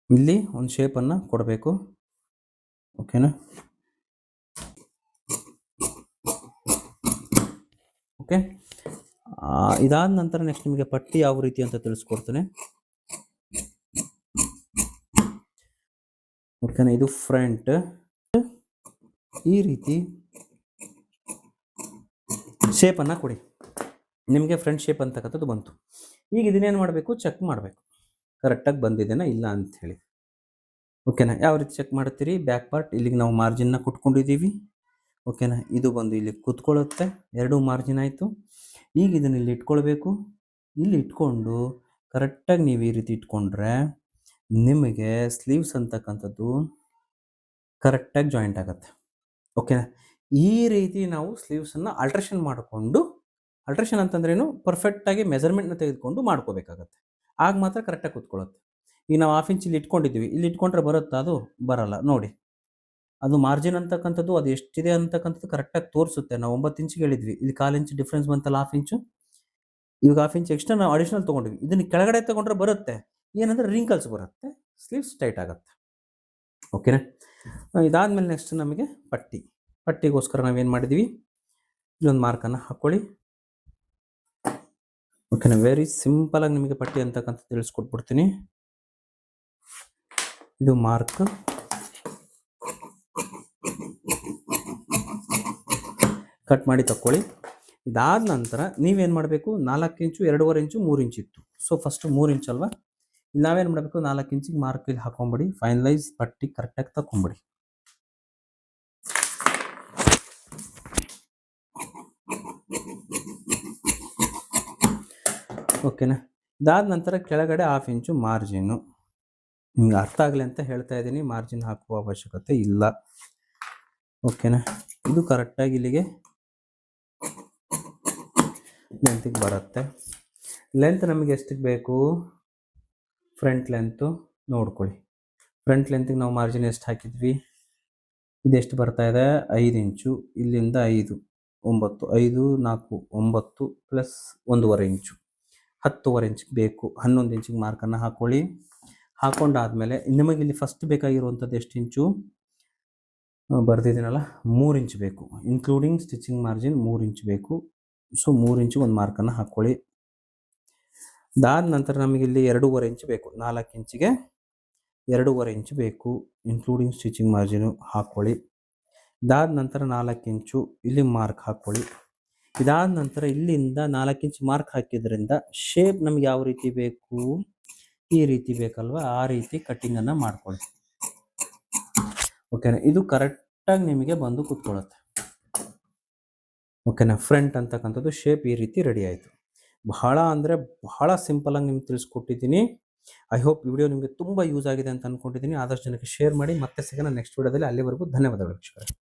ಇಲ್ಲಿ ಒಂದು ಶೇಪನ್ನು ಕೊಡಬೇಕು. ಓಕೆನಾ ಓಕೆ ಇದಾದ ನಂತರ ನೆಕ್ಸ್ಟ್ ನಿಮಗೆ ಪಟ್ಟಿ ಯಾವ ರೀತಿ ಅಂತ ತಿಳಿಸ್ಕೊಡ್ತೇನೆ. ಓಕೆನಾ ಇದು ಫ್ರಂಟ್. ಈ ರೀತಿ ಶೇಪನ್ನು ಕೊಡಿ. ನಿಮಗೆ ಫ್ರಂಟ್ ಶೇಪ್ ಅಂತಕ್ಕಂಥದ್ದು ಬಂತು. ಈಗ ಇದನ್ನೇನು ಮಾಡಬೇಕು? ಚೆಕ್ ಮಾಡಬೇಕು. ಕರೆಕ್ಟಾಗಿ ಬಂದಿದೆನಾ ಇಲ್ಲ ಅಂಥೇಳಿ ಓಕೆನಾ ಯಾವ ರೀತಿ ಚೆಕ್ ಮಾಡ್ತೀರಿ? ಬ್ಯಾಕ್ ಪಾರ್ಟ್ ಇಲ್ಲಿಗೆ ನಾವು ಮಾರ್ಜಿನ್ನ ಕೊಟ್ಕೊಂಡಿದ್ದೀವಿ ಓಕೆನಾ ಇದು ಬಂದು ಇಲ್ಲಿ ಕೂತ್ಕೊಳ್ಳುತ್ತೆ. ಎರಡೂ ಮಾರ್ಜಿನ್ ಆಯಿತು. ಈಗ ಇದನ್ನ ಇಲ್ಲಿ ಇಟ್ಕೊಳ್ಬೇಕು. ಇಲ್ಲಿ ಇಟ್ಕೊಂಡು ಕರೆಕ್ಟಾಗಿ ನೀವು ಈ ರೀತಿ ಇಟ್ಕೊಂಡ್ರೆ ನಿಮಗೆ ಸ್ಲೀವ್ಸ್ ಅಂತಕ್ಕಂಥದ್ದು ಕರೆಕ್ಟಾಗಿ ಜಾಯಿಂಟ್ ಆಗುತ್ತೆ. ಓಕೆನಾ ಈ ರೀತಿ ನಾವು ಸ್ಲೀವ್ಸನ್ನು ಅಲ್ಟ್ರೇಷನ್ ಮಾಡಿಕೊಂಡು ಅಲ್ಟ್ರೇಷನ್ ಅಂತಂದ್ರೇನು ಪರ್ಫೆಕ್ಟಾಗಿ ಮೆಜರ್ಮೆಂಟ್ನ ತೆಗೆದುಕೊಂಡು ಮಾಡ್ಕೋಬೇಕಾಗತ್ತೆ. ಆಗ ಮಾತ್ರ ಕರೆಕ್ಟಾಗಿ ಕೂತ್ಕೊಳ್ಳುತ್ತೆ. ಈಗ ನಾವು ಹಾಫ್ ಇಂಚ್ ಇಲ್ಲಿ ಇಟ್ಕೊಂಡಿದ್ದೀವಿ. ಇಲ್ಲಿ ಇಟ್ಕೊಂಡ್ರೆ ಬರುತ್ತಾ? ಅದು ಬರಲ್ಲ. ನೋಡಿ. ಅದು ಮಾರ್ಜಿನ್ ಅಂತಕ್ಕಂಥದ್ದು, ಅದು ಎಷ್ಟಿದೆ ಅಂತಕ್ಕಂಥದ್ದು ಕರೆಕ್ಟಾಗಿ ತೋರಿಸುತ್ತೆ. ನಾವು ಒಂಬತ್ತು ಇಂಚಿಗೆ ಹೇಳಿದ್ವಿ. ಇಲ್ಲಿ ಕಾಲು ಇಂಚ್ ಡಿಫ್ರೆನ್ಸ್ ಬಂತಲ್ಲ ಹಾಫ್ ಇಂಚು ಇವಾಗ ಹಾಫ್ ಇಂಚ್ ಎಕ್ಸ್ಟ್ರಾ ನಾವು ಅಡಿಷನಲ್ ತೊಗೊಂಡ್ವಿ ಇದನ್ನು ಕೆಳಗಡೆ ತೊಗೊಂಡ್ರೆ ಬರುತ್ತೆ. ಏನಂದ್ರೆ ರಿಂಕಲ್ಸ್ ಬರುತ್ತೆ ಸ್ಲೀವ್ಸ್ ಟೈಟ್ ಆಗುತ್ತೆ. ಓಕೆನಾ ಇದಾದಮೇಲೆ ನೆಕ್ಸ್ಟ್ ನಮಗೆ ಪಟ್ಟಿ. ಪಟ್ಟಿಗೋಸ್ಕರ ನಾವೇನು ಮಾಡಿದ್ವಿ? ಇಲ್ಲೊಂದು ಮಾರ್ಕನ್ನು ಹಾಕ್ಕೊಳ್ಳಿ ಓಕೆನಾ ವೆರಿ ಸಿಂಪಲಾಗಿ ನಿಮಗೆ ಪಟ್ಟಿ ಅಂತಕ್ಕಂಥ ತಿಳಿಸ್ಕೊಟ್ಬಿಡ್ತೀನಿ. ಇದು ಮಾರ್ಕ್ ಕಟ್ ಮಾಡಿ ತಕ್ಕೊಳ್ಳಿ. ಇದಾದ ನಂತರ ನೀವೇನು ಮಾಡಬೇಕು? ನಾಲ್ಕು ಇಂಚು ಎರಡೂವರೆ ಇಂಚು ಮೂರು ಇಂಚು ಇತ್ತು. ಸೊ ಫಸ್ಟ್ ಮೂರು ಇಂಚ್ ಅಲ್ವಾ? ನಾವೇನು ಮಾಡಬೇಕು? ನಾಲ್ಕು ಇಂಚಿಗೆ ಮಾರ್ಕ್ ಇಲ್ಲಿ ಹಾಕೊಂಬಿಡಿ. ಫೈನಲೈಸ್ ಪಟ್ಟಿ ಕರೆಕ್ಟಾಗಿ ತಕೊಂಬಿಡಿ. ಓಕೆನಾ ಇದಾದ ನಂತರ ಕೆಳಗಡೆ ಹಾಫ್ ಇಂಚು ಮಾರ್ಜಿನ್ನು ನಿಮ್ಗೆ ಅರ್ಥ ಆಗಲಿ ಅಂತ ಹೇಳ್ತಾ ಇದ್ದೀನಿ. ಮಾರ್ಜಿನ್ ಹಾಕುವ ಅವಶ್ಯಕತೆ ಇಲ್ಲ. ಓಕೆನಾ ಇದು ಕರೆಕ್ಟಾಗಿ ಇಲ್ಲಿಗೆ ಲೆಂತಿಗೆ ಬರುತ್ತೆ. ಲೆಂತ್ ನಮಗೆ ಎಷ್ಟಕ್ಕೆ ಬೇಕು? ಫ್ರಂಟ್ ಲೆಂತು ನೋಡ್ಕೊಳ್ಳಿ. ಫ್ರಂಟ್ ಲೆಂತಿಗೆ ನಾವು ಮಾರ್ಜಿನ್ ಎಷ್ಟು ಹಾಕಿದ್ವಿ? ಇದೆಷ್ಟು ಬರ್ತಾ ಇದೆ? ಐದು ಇಂಚು, ಇಲ್ಲಿಂದ ಐದು, ಒಂಬತ್ತು, ಐದು, ನಾಲ್ಕು, ಒಂಬತ್ತು ಪ್ಲಸ್ ಒಂದೂವರೆ ಇಂಚು. ಹತ್ತುವರೆ ಇಂಚಿಗೆ ಬೇಕು, ಹನ್ನೊಂದು ಇಂಚಿಗೆ ಮಾರ್ಕನ್ನು ಹಾಕ್ಕೊಳ್ಳಿ ಹಾಕೊಂಡಾದ್ಮೇಲೆ, ನಿಮಗೆ ಇಲ್ಲಿ ಫಸ್ಟ್ ಬೇಕಾಗಿರುವಂಥದ್ದು ಎಷ್ಟು ಇಂಚು? ಬರೆದಿದ್ದೀನಲ್ಲ, ಮೂರು ಇಂಚು ಬೇಕು. ಇನ್ಕ್ಲೂಡಿಂಗ್ ಸ್ಟಿಚಿಂಗ್ ಮಾರ್ಜಿನ್ ಮೂರು ಇಂಚು ಬೇಕು. ಸೊ ಮೂರು ಇಂಚು ಒಂದು ಮಾರ್ಕನ್ನು ಹಾಕ್ಕೊಳ್ಳಿ ಅದಾದ ನಂತರ ನಮಗೆ ಇಲ್ಲಿ ಎರಡೂವರೆ ಇಂಚ್ ಬೇಕು. ನಾಲ್ಕು ಇಂಚಿಗೆ ಎರಡೂವರೆ ಇಂಚ್ ಬೇಕು. ಇನ್ಕ್ಲೂಡಿಂಗ್ ಸ್ಟಿಚಿಂಗ್ ಮಾರ್ಜಿನು ಹಾಕ್ಕೊಳ್ಳಿ. ಇದಾದ ನಂತರ ನಾಲ್ಕು ಇಂಚು ಇಲ್ಲಿ ಮಾರ್ಕ್ ಹಾಕ್ಕೊಳ್ಳಿ. ಇದಾದ ನಂತರ ಇಲ್ಲಿಂದ ನಾಲ್ಕು ಇಂಚ್ ಮಾರ್ಕ್ ಹಾಕಿದ್ರಿಂದ ಶೇಪ್ ನಮ್ಗೆ ಯಾವ ರೀತಿ ಬೇಕು? ಈ ರೀತಿ ಬೇಕಲ್ವಾ? ಆ ರೀತಿ ಕಟ್ಟಿಂಗನ್ನು ಮಾಡ್ಕೊಳ್ಳಿ. ಓಕೆನಾ ಇದು ಕರೆಕ್ಟಾಗಿ ನಿಮಗೆ ಬಂದು ಕೂತ್ಕೊಳ್ಳುತ್ತೆ. ಓಕೆನಾ ಫ್ರಂಟ್ ಅಂತಕ್ಕಂಥದ್ದು ಶೇಪ್ ಈ ರೀತಿ ರೆಡಿ ಆಯಿತು. ಬಹಳ ಅಂದರೆ ಬಹಳ ಸಿಂಪಲಾಗಿ ನಿಮ್ಗೆ ತಿಳಿಸ್ಕೊಟ್ಟಿದ್ದೀನಿ. ಐ ಹೋಪ್ ವಿಡಿಯೋ ನಿಮಗೆ ತುಂಬ ಯೂಸ್ ಆಗಿದೆ ಅಂತ ಅಂದ್ಕೊಂಡಿದ್ದೀನಿ ಆದಷ್ಟು ಜನಕ್ಕೆ ಶೇರ್ ಮಾಡಿ ಮತ್ತೆ ಸಿಗೋಣ ನೆಕ್ಸ್ಟ್ ವಿಡಿಯೋದಲ್ಲಿ. ಅಲ್ಲಿವರೆಗೂ ಧನ್ಯವಾದಗಳು. ವೀಕ್ಷಕರೇ